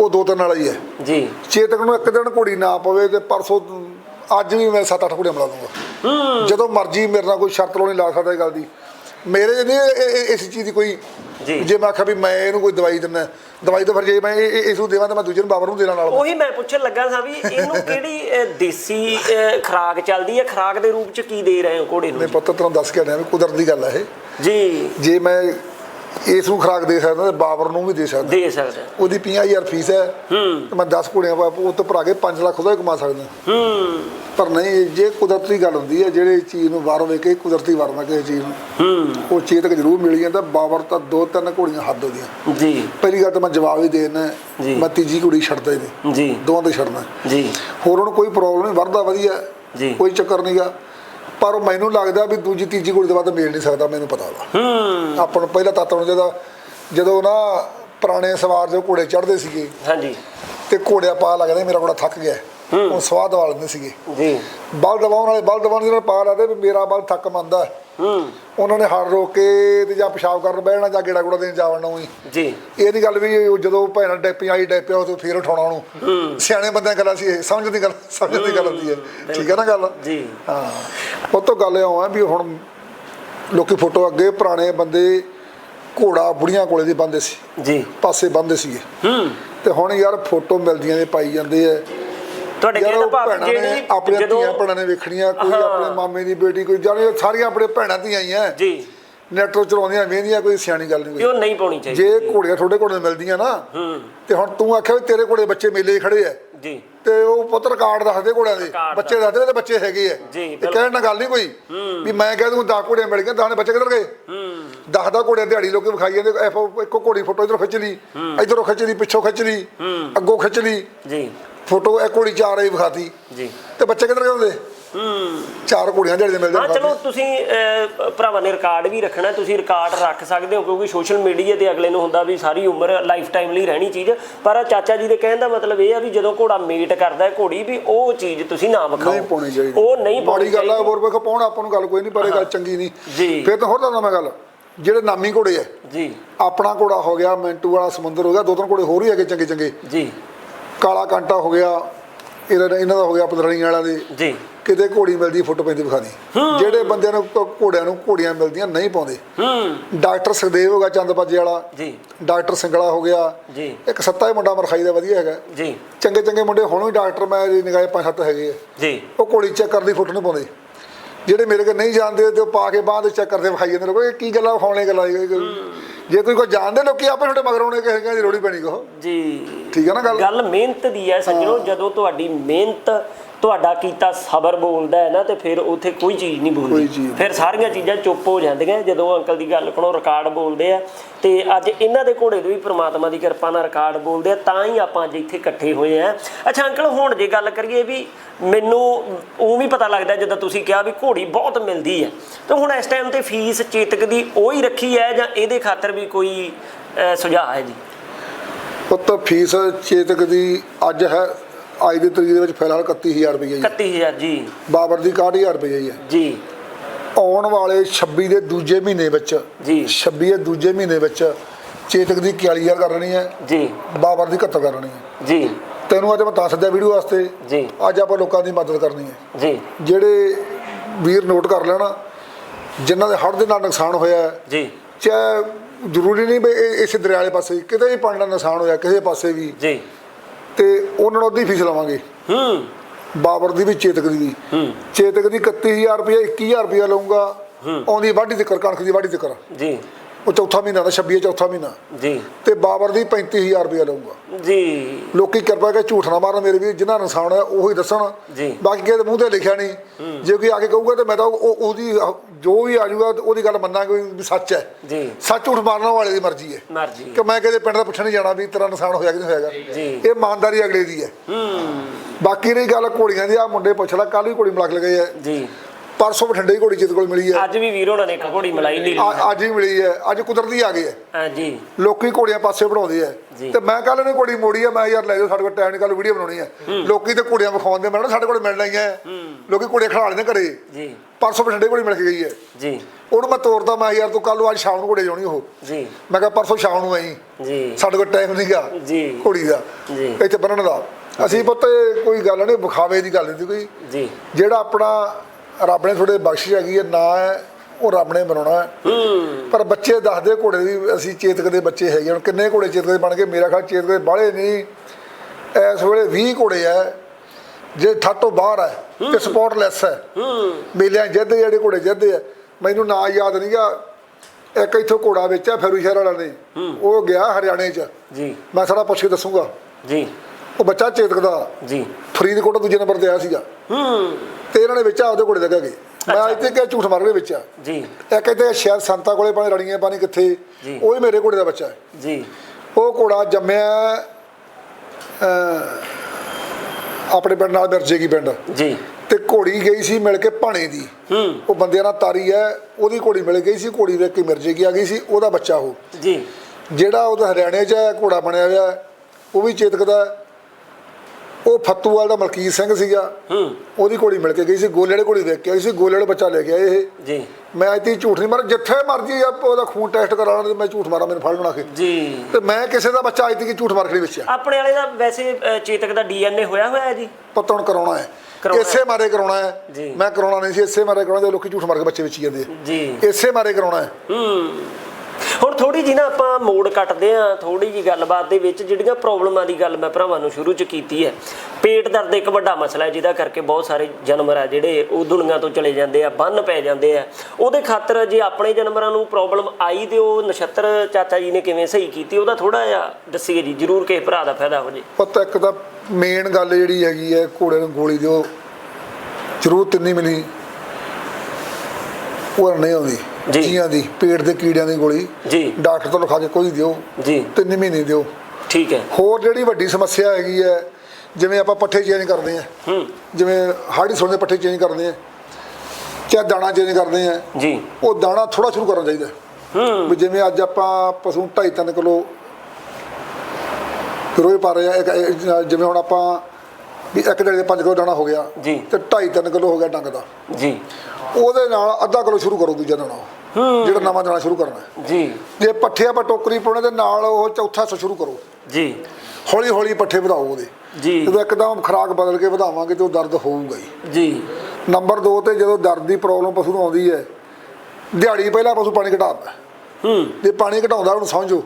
B: ਉਹ ਦੋ ਤਿੰਨ ਵਾਲਾ ਹੀ ਹੈ।
A: ਜੀ।
B: ਚੇਤਕ ਨੂੰ ਇੱਕ ਦਿਨ ਘੋੜੀ ਨਾ ਪਵੇ ਤੇ ਪਰਸੋਂ ਅੱਜ ਵੀ ਮੈਂ ਸੱਤ ਅੱਠ ਘੋੜੀਆਂ ਮਿਲਾ ਦੂੰਗਾ। ਜਦੋਂ ਮਰਜ਼ੀ ਮੇਰੇ ਨਾਲ ਕੋਈ ਸ਼ਰਤ ਲੋ ਨਹੀਂ ਲਾ ਸਕਦਾ ਇਹ ਗੱਲ ਦੀ। ਮੇਰੇ ਨਹੀਂ ਇਸ ਚੀਜ਼ ਦੀ ਕੋਈ
A: ਜੀ।
B: ਜੇ ਮੈਂ ਆਖਿਆ ਵੀ ਮੈਂ ਇਹਨੂੰ ਕੋਈ ਦਵਾਈ ਦਿੰਦਾ ਦਵਾਈ ਤਾਂ ਫਿਰ ਜੇ ਮੈਂ ਇਸ ਨੂੰ ਦੇਵਾਂ ਤਾਂ ਮੈਂ ਦੂਜੇ ਨੂੰ ਬਾਬਰ ਨੂੰ ਦੇਣਾ ਨਾਲ
A: ਉਹੀ ਮੈਂ ਪੁੱਛਣ ਲੱਗਾ ਸਾਂ ਵੀ ਇਹਨੂੰ ਕਿਹੜੀ ਦੇਸੀ ਖੁਰਾਕ ਚੱਲਦੀ ਹੈ? ਖੁਰਾਕ ਦੇ ਰੂਪ ਚ ਕੀ ਦੇ ਰਹੇ ਹੋ ਘੋੜੇ
B: ਮੈਂ
A: ਨੂੰ
B: ਪੁੱਤ ਤੈਨੂੰ ਦੱਸ ਕੇ ਆਇਆ ਵੀ ਕੁਦਰਤ ਦੀ ਗੱਲ ਹੈ ਇਹ।
A: ਜੀ।
B: ਜੇ ਮੈਂ ਇਸ ਨੂੰ ਖਰਾਕ ਦੇ ਸਕਦਾ ਤੇ ਬਾਬਰ ਨੂੰ ਵੀ ਦੇ ਸਕਦਾ।
A: ਦੇ ਸਕਦਾ।
B: ਉਹਦੀ 50000 ਫੀਸ ਹੈ।
A: ਹੂੰ।
B: ਤੇ ਮੈਂ 10 ਘੋੜੀਆਂ ਪਾ ਉਹ ਤੋਂ ਭਰਾ ਕੇ 5 ਲੱਖ ਉਹਦਾ ਕਮਾ ਸਕਦਾ।
A: ਹੂੰ।
B: ਪਰ ਨਹੀਂ ਜੇ ਕੁਦਰਤੀ ਗੱਲ ਹੁੰਦੀ ਹੈ ਜਿਹੜੇ ਚੀਜ਼ ਨੂੰ ਵਾਰ ਵੇਖ ਕੇ ਕੁਦਰਤੀ ਵਰਨਾ ਕਿਸੇ ਚੀਜ਼ ਨੂੰ
A: ਹੂੰ।
B: ਉਹ ਚੇਤਕ ਜ਼ਰੂਰ ਮਿਲ ਜਾਂਦਾ। ਬਾਬਰ ਤਾਂ ਦੋ ਤਿੰਨ ਘੋੜੀਆਂ ਹੱਦ ਉਹਦੀਆਂ।
A: ਜੀ।
B: ਪਹਿਲੀ ਗੱਲ ਤਾਂ ਮੈਂ ਜਵਾਬ ਹੀ ਦੇ ਦਿੰਦਾ।
A: ਜੀ।
B: ਮੈਂ ਤੀਜੀ ਘੋੜੀ ਛੱਡਦਾ ਹੀ ਨਹੀਂ।
A: ਜੀ।
B: ਦੋਵਾਂ ਤੇ ਛੱਡਣਾ
A: ਜੀ।
B: ਹੋਰ ਉਹਨੂੰ ਕੋਈ ਪ੍ਰੋਬਲਮ ਨਹੀਂ ਵਰਦਾ ਵਧੀਆ।
A: ਜੀ।
B: ਕੋਈ ਚੱਕਰ ਨਹੀਂਗਾ ਪਰ ਉਹ ਮੈਨੂੰ ਲੱਗਦਾ ਵੀ ਦੂਜੀ ਤੀਜੀ ਘੋੜੀ ਦੇ ਬਾਅਦ ਮਿਲ ਨਹੀਂ ਸਕਦਾ ਮੈਨੂੰ ਪਤਾ ਵਾ।
A: ਹੂੰ।
B: ਆਪਾਂ ਨੂੰ ਪਹਿਲਾਂ ਤੱਤ ਨੂੰ ਜਦੋਂ ਜਦੋਂ ਨਾ ਪੁਰਾਣੇ ਸਵਾਰ ਜੋ ਘੋੜੇ ਚੜ੍ਹਦੇ ਸੀਗੇ
A: ਹਾਂਜੀ।
B: ਤੇ ਘੋੜਿਆ ਪਾ ਲੱਗਦਾ ਮੇਰਾ ਘੋੜਾ ਥੱਕ ਗਿਆ। ਉਹ ਸਵਾਦ ਵਾਲ ਨਹੀਂ ਸੀਗੇ।
A: ਜੀ।
B: ਬਲ ਦਬਾਉਣ ਵਾਲੇ ਬਲ ਦਬਾਉਣ ਜਿਹਨਾਂ ਪਾ ਲਾਦੇ ਵੀ ਮੇਰਾ ਬਲ ਥੱਕ ਮੰਨਦਾ
A: ਹੂੰ।
B: ਉਹਨਾਂ ਨੇ ਹੜ ਰੋਕ ਕੇ ਤੇ ਜਾਂ ਪਿਸ਼ਾਬ ਕਰਨ ਬਹਿਣਾ ਜਾਂ ਗੇੜਾ ਗੁੜਾ ਦੇਣ ਜਾਵਣਾ ਉਹੀ
A: ਜੀ।
B: ਇਹ ਦੀ ਗੱਲ ਵੀ ਜਦੋਂ ਭੈਣਾਂ ਡੈਪੀ ਆਈ ਡੈਪਿਆ ਉਹ ਤੋਂ ਫੇਰ ਉਠਾਉਣਾ ਉਹਨੂੰ। ਸਿਆਣੇ ਬੰਦਿਆਂ ਗੱਲ ਸੀ ਇਹ ਸਮਝ ਦੀ ਗੱਲ ਸਮਝ ਦੀ ਗੱਲ ਹੁੰਦੀ ਹੈ। ਠੀਕ ਹੈ ਨਾ ਗੱਲ?
A: ਜੀ।
B: ਹਾਂ। ਉਹ ਤੋਂ ਗੱਲ ਇਉਂ ਆ ਵੀ ਹੁਣ ਲੋਕੀ ਫੋਟੋ ਅੱਗੇ ਪੁਰਾਣੇ ਬੰਦੇ ਘੋੜਾ ਬੁੜੀਆਂ ਕੋਲੇ ਦੀ ਬੰਦੇ ਸੀ।
A: ਜੀ।
B: ਪਾਸੇ ਬੰਦੇ ਸੀਗੇ।
A: ਹੂੰ।
B: ਤੇ ਹੁਣ ਯਾਰ ਫੋਟੋ ਮਿਲਦੀਆਂ ਨੇ ਪਾਈ ਜਾਂਦੇ ਆ।
A: ਤੁਹਾਡੇ ਕਹਿਣ ਦਾ ਭਾਵ ਜਿਹੜੀ
B: ਆਪਣੀਆਂ
A: ਜਦੋਂ
B: ਧੀਆਂ ਭੈਣਾਂ ਨੇ ਵੇਖਣੀਆਂ ਕੋਈ। ਆਪਣੇ ਮਾਮੇ ਦੀ ਬੇਟੀ ਕੋਈ ਜਾਣੇ ਸਾਰੀਆਂ ਆਪਣੇ ਭੈਣਾਂ ਧੀਆਂ ਹੀ ਆ
A: ਜੀ।
B: ਨੈਟਰੋ ਚਲਾਉਂਦੀਆਂ ਵੇਂਦੀਆਂ ਕੋਈ ਸਿਆਣੀ ਗੱਲ ਨਹੀਂ ਕੋਈ।
A: ਉਹ ਨਹੀਂ ਪਾਉਣੀ ਚਾਹੀਦੀ?
B: ਜੇ ਘੋੜੀਆਂ ਤੁਹਾਡੇ ਕੋਲ ਮਿਲਦੀਆਂ ਨਾ ਤੇ ਹੁਣ ਤੂੰ ਆਖਿਆ ਵੀ ਤੇਰੇ ਕੋਲੇ ਬੱਚੇ ਮੇਲੇ ਖੜੇ ਆ
A: ਜੀ।
B: ਤੇ ਉਹ ਪੁੱਤਰ ਕਾਰਡ ਦੱਸਦੇ ਘੋੜਿਆਂ ਦੇ ਬੱਚੇ ਦੱਸਦੇ ਤੇ ਬੱਚੇ ਹੈਗੇ ਆ
A: ਬਿਲਕੁਲ।
B: ਕਹਿਣ ਨਾਲ ਗੱਲ ਨਹੀਂ ਕੋਈ। ਵੀ ਮੈਂ ਕਹਿ ਦੂੰ 10 ਘੋੜੀਆਂ ਮਿਲ ਗਈਆਂ ਦਸ ਨੇ ਬੱਚੇ ਕਿੱਧਰ ਗਏ?
A: ਹੂੰ।
B: ਦਸ ਦਾ ਘੋੜਿਆਂ ਦਿਹਾੜੀ ਲੋਕੀ ਵਿਖਾਈ ਜਾਂਦੇ ਐਫ- ਇੱਕੋ ਘੋੜੀ ਫੋਟੋ ਇਧਰੋਂ ਖਿੱਚ ਲਈ ਇਧਰੋਂ ਖਿੱਚ ਲਈ ਪਿੱਛੋਂ ਖਿੱਚ ਲਈ ਅੱਗੋਂ ਖਿੱਚ ਲਈ।
A: ਜੀ।
B: ਫੋਟੋ ਇਹ ਘੋੜੀ ਚਾਰ ਆਈ ਵਿਖਾਤੀ।
A: ਜੀ।
B: ਤੇ ਬੱਚੇ ਕਿੱਧਰ ਗਏ ਹੁੰਦੇ
A: ਹੂੰ।
B: ਚਾਰ ਘੋੜੀਆਂ ਦਿਹਾੜੀ ਦੇ ਮਿਲਦੇ
A: ਹਾਂ। ਚਲੋ ਤੁਸੀਂ ਅਹ, ਭਰਾਵਾਂ ਨੇ ਰਿਕਾਰਡ ਵੀ ਰੱਖਣਾ ਤੁਸੀਂ ਰਿਕਾਰਡ ਰੱਖ ਸਕਦੇ ਹੋ ਕਿਉਂਕਿ ਸੋਸ਼ਲ ਮੀਡੀਆ ਤੇ ਅਗਲੇ ਨੂੰ ਹੁੰਦਾ ਵੀ ਸਾਰੀ ਉਮਰ ਲਾਈਫ ਟਾਈਮ ਲਈ ਰਹਿਣੀ ਚੀਜ਼। ਪਰ ਚਾਚਾ ਜੀ ਦੇ ਕਹਿਣ ਦਾ ਮਤਲਬ ਇਹ ਆ ਵੀ ਜਦੋਂ ਘੋੜਾ ਮੀਟ ਕਰਦਾ ਹੈ ਘੋੜੀ ਵੀ ਉਹ ਚੀਜ਼ ਤੁਸੀਂ ਨਾ ਵਿਖਾਓ।
B: ਨਹੀਂ ਪਾਉਣੀ ਚਾਹੀਦੀ।
A: ਉਹ ਨਹੀਂ ਪਾਉਣੀ
B: ਮਾੜੀ ਗੱਲ ਆ
A: ਚਾਹੀਦੀ।
B: ਹੋਰ ਵੇਖੋ ਪਾਉਣ ਆਪਾਂ ਨੂੰ ਗੱਲ ਕੋਈ ਨਹੀਂ ਪਰ ਇਹ ਗੱਲ ਚੰਗੀ ਨਹੀਂ।
A: ਜੀ।
B: ਫਿਰ ਤਾਂ ਹੋਰ ਦੱਸਦਾ ਮੈਂ ਗੱਲ ਜਿਹੜੇ ਨਾਮੀ ਘੋੜੇ ਆ
A: ਜੀ।
B: ਆਪਣਾ ਘੋੜਾ ਹੋ ਗਿਆ ਮਿੰਟੂ ਵਾਲਾ ਸਮੁੰਦਰ ਹੋ ਗਿਆ ਦੋ ਤਿੰਨ ਘੋੜੇ ਹੋਰ ਵੀ ਹੈਗੇ ਚੰਗੇ ਚੰਗੇ
A: ਜੀ।
B: ਕਾਲਾ ਕਾਂਟਾ ਹੋ ਗਿਆ ਇਹਦਾ ਇਹਨਾਂ ਦਾ ਹੋ ਗਿਆ ਪਤਰਣੀ ਵਾਲਾ ਦੇ।
A: ਜੀ।
B: ਕਿਤੇ ਘੋੜੀ ਮਿਲਦੀ ਫੋਟੋ ਪੈਂਦੀ ਵਿਖਾ ਦੀ ਜਿਹੜੇ ਬੰਦਿਆਂ ਨੂੰ ਘ- ਘੋੜਿਆਂ ਨੂੰ ਘੋੜੀਆਂ ਮਿਲਦੀਆਂ ਨਹੀਂ ਪਾਉਂਦੇ।
A: ਹੂੰ।
B: ਡਾਕਟਰ ਸੁਖਦੇਵ ਹੋ ਗਿਆ ਚੰਦਪਾਜੇ ਵਾਲਾ।
A: ਜੀ।
B: ਡਾਕਟਰ ਸਿੰਗਲਾ ਹੋ ਗਿਆ।
A: ਜੀ।
B: ਇੱਕ ਸੱਤਾ ਹੀ ਮੁੰਡਾ ਮਰਖਾਈ ਦਾ ਵਧੀਆ ਹੈਗਾ।
A: ਜੀ।
B: ਚੰਗੇ ਚੰਗੇ ਮੁੰਡੇ ਹੁਣ ਵੀ ਡਾਕਟਰ ਮੈਂ ਜੀ ਨਿਗਾਹੇ ਪੰਜ ਸੱਤ ਹੈਗੇ ਆ।
A: ਜੀ।
B: ਉਹ ਘੋੜੀ ਚੈੱਕ ਕਰਦੀ ਫੋਟੋ ਨਹੀਂ ਪਾਉਂਦੇ। ਜਿਹੜੇ ਮੇਰੇ ਕੋਲ ਨਹੀਂ ਜਾਣਦੇ ਤੇ ਉਹ ਪਾ ਕੇ ਬਾਅਦ ਚੈੱਕ ਕਰਦੇ ਵਿਖਾਈ ਜਾਂਦੇ ਲੋਕ ਇਹ ਕੀ ਗੱਲਾਂ ਵਿਖਾਉਣੇ ਗੱਲਾਂ ਇਹ- ਜੇ ਕੋਈ ਕੋਈ ਜਾਣਦੇ ਲੋਕੀ ਆਪੇ ਤੁਹਾਡੇ ਮਗਰ ਆਉਣੇ ਕਿਸੇ ਦੀ ਲੋੜੀ ਪੈਣੀ ਕੋ
A: ਜੀ।
B: ਠੀਕ ਹੈ ਨਾ ਗੱਲ?
A: ਗੱਲ ਮਿਹਨਤ ਦੀ ਹੈ ਸੱਜਣੋ ਜਦੋਂ ਤੁਹਾਡੀ ਮਿਹਨਤ ਤੁਹਾਡਾ ਕੀਤਾ ਸਬਰ ਬੋਲਦਾ ਹੈ ਨਾ ਤੇ ਫਿਰ ਉੱਥੇ ਕੋਈ ਚੀਜ਼ ਨਹੀਂ ਬੋਲਦੀ ਫਿਰ ਸਾਰੀਆਂ ਚੀਜ਼ਾਂ ਚੁੱਪ ਹੋ ਜਾਂਦੀਆਂ ਜਦੋਂ ਅੰਕਲ ਦੀ ਗੱਲ ਕੋਲੋਂ ਰਿਕਾਰਡ ਬੋਲਦੇ ਆ। ਤੇ ਅੱਜ ਇਹਨਾਂ ਦੇ ਘੋੜੇ ਦੇ ਵੀ ਪ੍ਰਮਾਤਮਾ ਦੀ ਕਿਰਪਾ ਨਾਲ ਰਿਕਾਰਡ ਬੋਲਦੇ ਆ ਤਾਂ ਹੀ ਆਪਾਂ ਅੱਜ ਇੱਥੇ ਇਕੱਠੇ ਹੋਏ ਆ। ਅੱਛਾ ਅੰਕਲ ਹੁਣ ਜੇ ਗੱਲ ਕਰੀਏ ਵੀ ਮੈਨੂੰ ਉਹ ਵੀ ਪਤਾ ਲੱਗਦਾ ਜਦੋਂ ਤੁਸੀਂ ਕਿਹਾ ਵੀ ਘੋੜੀ ਬਹੁਤ ਮਿਲਦੀ ਹੈ। ਤੇ ਹੁਣ ਇਸ ਟਾਈਮ ਤੇ ਫੀਸ ਚੇਤਕ ਦੀ ਉਹ ਹੀ ਰੱਖੀ ਹੈ ਜਾਂ ਇਹਦੇ ਖਾਤਰ ਵੀ ਕੋਈ ਸੁਝਾਅ ਹੈ ਜੀ?
B: ਪੁੱਤ ਫੀਸ ਚੇਤਕ ਦੀ ਅੱਜ ਹੈ ਅੱਜ ਦੀ ਤਰੀਕ ਦੇ ਵਿੱਚ ਫਿਲਹਾਲ 31000 ਰੁਪਏ ਹੀ ਹੈ
A: 31000 ਜੀ।
B: ਬਾਬਰ ਦੀ 61000 ਰੁਪਏ ਹੀ
A: ਜੀ।
B: ਆਉਣ ਵਾਲੇ 26 ਦੇ ਦੂਜੇ ਮਹੀਨੇ ਵਿੱਚ
A: ਜੀ।
B: 26 ਦੇ ਦੂਜੇ ਮਹੀਨੇ ਵਿੱਚ ਚੇਤਕ ਦੀ 41000 ਕਰਨੀ ਹੈ
A: ਜੀ।
B: ਬਾਬਰ ਦੀ 71 ਕਰਨੀ ਹੈ।
A: ਜੀ।
B: ਤੈਨੂੰ ਅੱਜ ਮੈਂ ਦੱਸ ਦਿਆ ਵੀਡੀਓ ਵਾਸਤੇ
A: ਜੀ।
B: ਅੱਜ ਆਪਾਂ ਲੋਕਾਂ ਦੀ ਮਦਦ ਕਰਨੀ ਹੈ।
A: ਜੀ।
B: ਜਿਹੜੇ ਵੀਰ ਨੋਟ ਕਰ ਲੈਣਾ ਜਿਨ੍ਹਾਂ ਦੇ ਹੜ੍ਹ ਦੇ ਨਾਲ ਨੁਕਸਾਨ ਹੋਇਆ ਹੈ,
A: ਜੀ।
B: ਚਾਹੇ ਜ਼ਰੂਰੀ ਨਹੀਂ ਵੀ ਇਹ- ਇਸ ਦਰਿਆ ਵਾਲੇ ਪਾਸੇ ਕਿਤੇ ਵੀ ਪਾਣੀ ਦਾ ਨੁਕਸਾਨ ਹੋਇਆ ਕਿਸੇ ਪਾਸੇ ਵੀ।
A: ਜੀ।
B: ਤੇ ਉਹਨਾਂ ਨੂੰ ਅੱਧੀ ਫੀਸ ਲਵਾਂਗੇ।
A: ਹੂੰ।
B: ਬਾਬਰ ਦੀ ਵੀ ਚੇਤਕ ਦੀ ਵੀ।
A: ਹੂੰ।
B: ਚੇਤਕ ਦੀ 31000 ਰੁਪਏ 21000 ਰੁਪਏ ਲਊਂਗਾ। ਆਉਂਦੀ ਵਾਢੀ ਤੇ ਕਣਕ ਦੀ ਵਾਢੀ ਤੇ ਕਰ
A: ਜੀ।
B: ਉਹ ਚੌਥਾ ਮਹੀਨਾ ਦਾ 26 ਚੌਥਾ ਮਹੀਨਾ।
A: ਜੀ।
B: ਤੇ ਬਾਬਰ ਦੀ 35000 ਰੁਪਇਆ ਲਊਗਾ।
A: ਜੀ।
B: ਲੋਕੀ ਕਿਰਪਾ ਕਰਕੇ ਝੂਠ ਨਾ ਮਾਰਨ ਮੇਰੇ ਵੀ ਜਿਨ੍ਹਾਂ ਹੋਇਆ ਉਹੀ ਦੱਸਣ।
A: ਜੀ।
B: ਬਾਕੀ ਕਿਸੇ ਦੇ ਮੂੰਹ ਤੇ ਲਿਖਿਆ ਨਹੀਂ। ਜੇ ਕੋਈ ਆ ਕੇ ਕਹੂਗਾ ਤੇ ਮੈਂ ਤਾਂ ਉਹ ਉਹਦੀ ਜੋ ਵੀ ਆ ਜਾਊਗਾ ਉਹਦੀ ਗੱਲ ਮੰਨਾਂਗੇ ਵੀ ਸੱਚ ਹੈ।
A: ਜੀ।
B: ਸੱਚ ਝੂਠ ਮਾਰਨ ਵਾਲੇ ਦੀ ਮਰਜ਼ੀ ਹੈ।
A: ਮਰਜ਼ੀ
B: ਕਿ ਮੈਂ ਕਿਤੇ ਪਿੰਡ ਦਾ ਪੁੱਛਣ ਨਹੀਂ ਜਾਣਾ ਵੀ ਤੇਰਾ ਨੁਕਸਾਨ ਹੋਇਆ ਕਿ ਨਹੀਂ ਹੋਇਆਗਾ। ਇਹ ਇਮਾਨਦਾਰੀ ਅਗਲੇ ਦੀ ਹੈ।
A: ਹੂੰ।
B: ਬਾਕੀ ਰਹੀ ਗੱਲ ਘੋੜੀਆਂ ਦੀ ਆ ਮੁੰਡੇ ਪੁੱਛ ਲੈ ਕੱਲ ਵੀ ਘੋੜੀ ਮਲਕ ਲਗਾਈ ਹੈ।
A: ਜੀ।
B: ਪਰਸੋਂ ਬਠਿੰਡੇ ਦੀ ਘੋੜੀ ਜਿੱਤ ਕੋਲ ਮਿਲੀ ਹੈ।
A: ਅੱਜ ਵੀ ਵੀਰ ਹੋਣਾ ਨੇ ਇੱਕ ਘੋੜੀ ਮਲਾਈ ਨੀਲੀ।
B: ਆ- ਅੱਜ ਹੀ ਮਿਲੀ ਹੈ। ਅੱਜ ਕੁਦਰਤੀ ਆ ਗਈ ਹੈ।
A: ਹਾਂ ਜੀ।
B: ਲੋਕੀ ਘੋੜੀਆਂ ਪਾਸੇ ਬਣਾਉਂਦੇ ਆ
A: ਜੀ।
B: ਤੇ ਮੈਂ ਕੱਲ ਨੇ ਘੋੜੀ ਮੋੜੀ ਆ ਮੈਂ ਯਾਰ ਲੈ ਜਾਓ ਸਾਡੇ ਕੋਲ ਟਾਈਮ ਨਿਕਾਲੋ ਵੀਡੀਓ ਬਣਾਉਣੀ ਹੈ। ਲੋਕੀ ਤੇ ਘੋੜੀਆਂ ਵਿਖਾਉਂਦੇ ਮੈਂ ਕਿਹਾ ਸਾਡੇ ਕੋਲ ਮਿਲ ਲਈਆਂ ਲੋਕੀ ਘੋੜੀਆਂ ਖੜਾ ਲੈਂਦੇ ਘਰੇ।
A: ਜੀ।
B: ਪਰਸੋਂ ਬਠਿੰਡੇ ਘੋੜੀ ਮਿਲ ਕੇ ਗਈ ਹੈ।
A: ਜੀ।
B: ਉਹਨੂੰ ਮੈਂ ਤੋਰਦਾ ਮੈਂ ਯਾਰ ਤੂੰ ਕੱਲ ਨੂੰ ਅੱਜ ਸ਼ਾਮ ਨੂੰ ਘੋੜੇ ਜਾਣੀ ਉਹ।
A: ਜੀ।
B: ਮੈਂ ਕਿਹਾ ਪਰਸੋਂ ਸ਼ਾਮ ਨੂੰ ਆਈ।
A: ਜੀ।
B: ਸਾਡੇ ਕੋਲ ਟਾਈਮ ਨਹੀਂ ਗਿਆ
A: ਜੀ।
B: ਘੋੜੀ ਦਾ।
A: ਜੀ।
B: ਇੱਥੇ ਬੰਨਣ ਦਾ। ਅਸੀਂ ਪੁੱਤ ਕੋਈ ਗੱਲ ਨਹੀਂ ਵਿਖਾਵੇ ਦੀ ਗੱਲ ਨਹੀਂ ਕੋਈ।
A: ਜੀ।
B: ਜਿਹੜਾ ਆਪਣਾ ਰੱਬ ਨੇ ਥੋੜੇ ਬਖਸ਼ਿਸ਼ ਹੈਗੀ ਹੈ ਨਾ ਉਹ ਰੱਬ ਨੇ ਬਣਾਉਣਾ ਪਰ ਬੱਚੇ ਦੱਸਦੇ ਘੋੜੇ ਦੀ ਅਸੀਂ ਚੇਤਕ ਦੇ ਬੱਚੇ ਹੈਗੇ ਹੁਣ ਕਿੰਨੇ ਘੋੜੇ ਚੇਤਕ ਦੇ ਬਣ ਗਏ? ਮੇਰਾ ਖਿਆਲ ਚੇਤਕ ਦੇ ਬਾਹਲੇ ਨਹੀਂ। ਇਸ ਵੇਲੇ 20 ਘੋੜੇ ਆ ਜੇ ਠੱਟੋਂ ਬਾਹਰ ਹੈ ਤੇ ਸਪੋਰਟਲੈਸ ਹੈ। ਮੇਲਿਆਂ ਜਿੱਦੇ ਜਿਹੜੇ ਘੋੜੇ ਜਿੱਦੇ ਆ ਮੈਨੂੰ ਨਾਂ ਯਾਦ ਨਹੀਂ ਗਾ ਇੱਕ ਇੱਥੋਂ ਘੋੜਾ ਵੇਚਿਆ ਫੇਰੂ ਸ਼ਹਿਰ ਵਾਲਾ ਨੇ। ਉਹ ਗਿਆ ਹਰਿਆਣੇ 'ਚ।
A: ਜੀ।
B: ਮੈਂ ਸਾਰਾ ਪੁੱਛ ਕੇ ਦੱਸੂਗਾ।
A: ਜੀ।
B: ਉਹ ਬੱਚਾ ਚੇਤਕ ਦਾ
A: ਜੀ।
B: ਫਰੀਦਕੋਟ ਦੂਜੇ ਨੰਬਰ ਤੇ ਆਇਆ ਸੀਗਾ।
A: ਹੂੰ।
B: ਤੇ ਇਹਨਾਂ ਨੇ ਵੇਚਿਆ ਆਪਦੇ ਘੋੜੇ ਦਾ ਗਏ। ਮੈਂ ਇੱਥੇ ਕਿ ਝੂਠ ਮਾਰ ਕੇ ਵੇਚਿਆ
A: ਜੀ।
B: ਇੱਕ ਇੱਥੇ ਸ਼ਾਇਦ ਸੰਤਾ ਕੋਲੇ ਪਾਣੀ ਰੜੀਆਂ ਪਾਣੀ ਕਿੱਥੇ। ਉਹ ਹੀ ਮੇਰੇ ਘੋੜੇ ਦਾ ਬੱਚਾ ਹੈ।
A: ਜੀ।
B: ਉਹ ਘੋੜਾ ਜੰਮਿਆ ਆਪਣੇ ਪਿੰਡ ਨਾਲ ਮਿਰਜੇਗੀ ਪਿੰਡ।
A: ਜੀ।
B: ਤੇ ਘੋੜੀ ਗਈ ਸੀ ਮਿਲ ਕੇ ਭਾਣੇ ਦੀ।
A: ਹੂੰ।
B: ਉਹ ਬੰਦਿਆਂ ਨਾਲ ਤਾਰੀ ਹੈ ਉਹਦੀ ਘੋੜੀ ਮਿਲ ਗਈ ਸੀ ਘੋੜੀ ਵੇਖ ਕੇ ਮਿਰਜੇਗੀ ਆ ਗਈ ਸੀ ਉਹਦਾ ਬੱਚਾ ਉਹ।
A: ਜੀ।
B: ਜਿਹੜਾ ਉਹਦਾ ਹਰਿਆਣੇ 'ਚ ਹੈ ਘੋੜਾ ਬਣਿਆ ਹੋਇਆ ਉਹ ਵੀ ਚੇਤਕ ਦਾ। ਉਹ ਫੱਤੂਵਾਲ ਦਾ ਮਲਕੀਤ ਸਿੰਘ ਸੀਗਾ।
A: ਹੂੰ।
B: ਉਹਦੀ ਘੋੜੀ ਮਿਲ ਕੇ ਗਈ ਸੀ ਗੋਲੇ ਵਾਲੀ ਘੋੜੀ ਵੇਖ ਕੇ ਆਈ ਸੀ ਗੋਲੇ ਵਾਲਾ ਬੱਚਾ ਲੈ ਕੇ ਆਏ ਇਹ।
A: ਜੀ।
B: ਮੈਂ ਅੱਜ ਤੀ ਝੂਠ ਨਹੀਂ ਮਾਰ ਜਿੱਥੇ ਮਰਜ਼ੀ ਆ ਉਹਦਾ ਖੂਨ ਟੈਸਟ ਕਰਾਉਣਾ ਤੇ ਮੈਂ ਝੂਠ ਮਾਰਾਂ ਮੈਨੂੰ ਫੜ ਬਣਾ ਕੇ।
A: ਜੀ।
B: ਤੇ ਮੈਂ ਕਿਸੇ ਦਾ ਬੱਚਾ ਅੱਜ ਤੱਕ ਝੂਠ ਮਾਰ ਨਹੀਂ ਵੇਚਿਆ
A: ਆਪਣੇ ਵਾਲੇ ਦਾ ਵੈਸੇ ਅ, ਚੇਤਕ ਦਾ ਡੀਐਨਏ ਹੋਇਆ ਹੋਇਆ ਹੈ ਜੀ?
B: ਪਤਾ ਹੁਣ ਕਰਾਉਣਾ ਹੈ।
A: ਕਰਾਉਣਾ
B: ਇਸੇ ਮਾਰੇ ਕਰਾਉਣਾ
A: ਜੀ।
B: ਹੈ ਮੈਂ ਕਰਾਉਣਾ ਨਹੀਂ ਸੀ ਇਸੇ ਮਾਰੇ ਕਰਾਉਣਾ ਤੇ ਲੋਕੀ ਝੂਠ ਮਾਰ ਕੇ ਬੱਚੇ ਵੇਚੀ ਜਾਂਦੇ ਆ।
A: ਜੀ।
B: ਇਸੇ ਮਾਰੇ ਕਰਾਉਣਾ ਹੈ।
A: ਹੂੰ। ਹੁਣ ਥੋੜੀ ਜੀ ਨਾ ਆਪਾਂ ਮੋੜ ਕੱਟਦੇ ਆ ਥੋੜੀ ਜੀ ਗੱਲਬਾਤ ਦੇ ਵਿੱਚ ਜਿਹੜੀਆਂ ਪ੍ਰੋਬਲਮਾਂ ਦੀ ਗੱਲ ਮੈਂ ਭਰਾਵਾਂ ਨੂੰ ਸ਼ੁਰੂ ਚ ਕੀਤੀ ਹੈ। ਪੇਟ ਦਰਦ ਇੱਕ ਵੱਡਾ ਮਸਲਾ ਹੈ, ਜਿਹਦਾ ਕਰਕੇ ਬਹੁਤ ਸਾਰੇ ਜਾਨਵਰ ਆ ਜਿਹੜੇ ਉਹ ਦੁਨੀਆ ਤੋਂ ਚਲੇ ਜਾਂਦੇ ਆ, ਬੰਨ ਪੈ ਜਾਂਦੇ ਆ। ਉਹਦੇ ਖਾਤਰ ਜੇ ਆਪਣੇ ਜਾਨਵਰਾਂ ਨੂੰ ਪ੍ਰੋਬਲਮ ਆਈ ਤੇ ਉਹ ਨਛੱਤਰ ਚਾਚਾ ਜੀ ਨੇ ਕਿਵੇਂ ਸਹੀ ਕੀਤੀ, ਉਹਦਾ ਥੋੜਾ ਜਿਹਾ ਦੱਸੀਏ ਜੀ, ਜਰੂਰ ਕਿਸੇ ਭਰਾ ਦਾ ਫਾਇਦਾ ਹੋ ਜੇ।
B: ਪਤਾ, ਇੱਕ ਤਾਂ ਮੇਨ ਗੱਲ ਜਿਹੜੀ ਹੈਗੀ ਹੈ, ਘੋੜੇ ਨੂੰ ਗੋਲੀ ਦਿਓ। ਜ਼ਰੂਰਤ ਨਹੀਂ ਮਿਲੀ। ਉਹ ਨਹੀਂ ਆਉਂਦੀ।
A: ਜੀ।
B: ਜੀਆਂ ਦੀ ਪੇਟ ਦੇ ਕੀੜਿਆਂ ਦੀ ਗੋਲੀ।
A: ਜੀ।
B: ਡਾਕਟਰ ਤੋਂ ਲਿਖਾ ਕੇ ਕੋਈ ਦਿਓ
A: ਜੀ।
B: ਤਿੰਨ ਮਹੀਨੇ ਦਿਓ।
A: ਠੀਕ ਹੈ।
B: ਹੋਰ ਜਿਹੜੀ ਵੱਡੀ ਸਮੱਸਿਆ ਹੈਗੀ ਹੈ ਜਿਵੇਂ ਆਪਾਂ ਪੱਠੇ ਚੇਂਜ ਕਰਦੇ ਆ
A: ਹੂੰ।
B: ਜਿਵੇਂ ਹਾੜੀ ਸੁਣਦੇ ਪੱਠੇ ਚੇਂਜ ਕਰਦੇ ਆ ਚਾਹੇ ਦਾਣਾ ਚੇਂਜ ਕਰਦੇ ਆ
A: ਜੀ।
B: ਉਹ ਦਾਣਾ ਥੋੜਾ ਸ਼ੁਰੂ ਕਰਨਾ ਚਾਹੀਦਾ
A: ਹੂੰ।
B: ਵੀ ਜਿਵੇਂ ਅੱਜ ਆਪਾਂ ਪਸ਼ੂ 2.5 ਕਿਲੋ ਰੋਜ਼ ਪਾ ਰਹੇ ਆ ਇੱਕ- ਇੱਕ- ਜਿਵੇਂ ਹੁਣ ਆਪਾਂ ਵੀ ਇੱਕ ਦਿਨ ਦੇ 5 ਕਿਲੋ ਦਾਣਾ ਹੋ ਗਿਆ
A: ਜੀ।
B: ਤੇ 2.5 ਕਿਲੋ ਹੋ ਗਿਆ ਡੰਗ ਦਾ।
A: ਜੀ।
B: ਉਹਦੇ ਨਾਲ ਅੱਧਾ ਕਿਲੋ ਸ਼ੁਰੂ ਕਰੋ ਦੂਜਾ ਦਾਣਾ ਜਿਹੜਾ ਨਵਾਂ ਦਾਣਾ ਸ਼ੁਰੂ ਕਰਨਾ। ਹੈ।
A: ਜੀ।
B: ਜੇ ਪੱਠੇ ਆਪਾਂ ਟੋਕਰੀ ਪਾਉਣੇ ਦੇ ਨਾਲ ਉਹ ਚੌਥਾ ਹਿੱਸਾ ਸ਼ੁਰੂ ਕਰੋ।
A: ਜੀ।
B: ਹੌਲੀ ਹੌਲੀ ਪੱਠੇ ਵਧਾਓ ਉਹਦੇ।
A: ਜੀ।
B: ਜਦੋਂ ਇੱਕਦਮ ਖੁਰਾਕ ਬਦਲ ਕੇ ਵਧਾਵਾਂਗੇ ਤੇ ਉਹ ਦਰਦ ਹੋਊਗਾ ਹੀ।
A: ਜੀ।
B: ਨੰਬਰ 2 ਤੇ ਜਦੋਂ ਦਰਦ ਦੀ ਪ੍ਰੋਬਲਮ ਪਸ਼ੂ ਨੂੰ ਆਉਂਦੀ ਹੈ ਦਿਹਾੜੀ ਪਹਿਲਾਂ ਪਸ਼ੂ ਪਾਣੀ ਘਟਾਉਂਦਾ।
A: ਹੂੰ।
B: ਜੇ ਪਾਣੀ ਘਟਾਉਂਦਾ ਉਹਨੂੰ ਸਮਝੋ।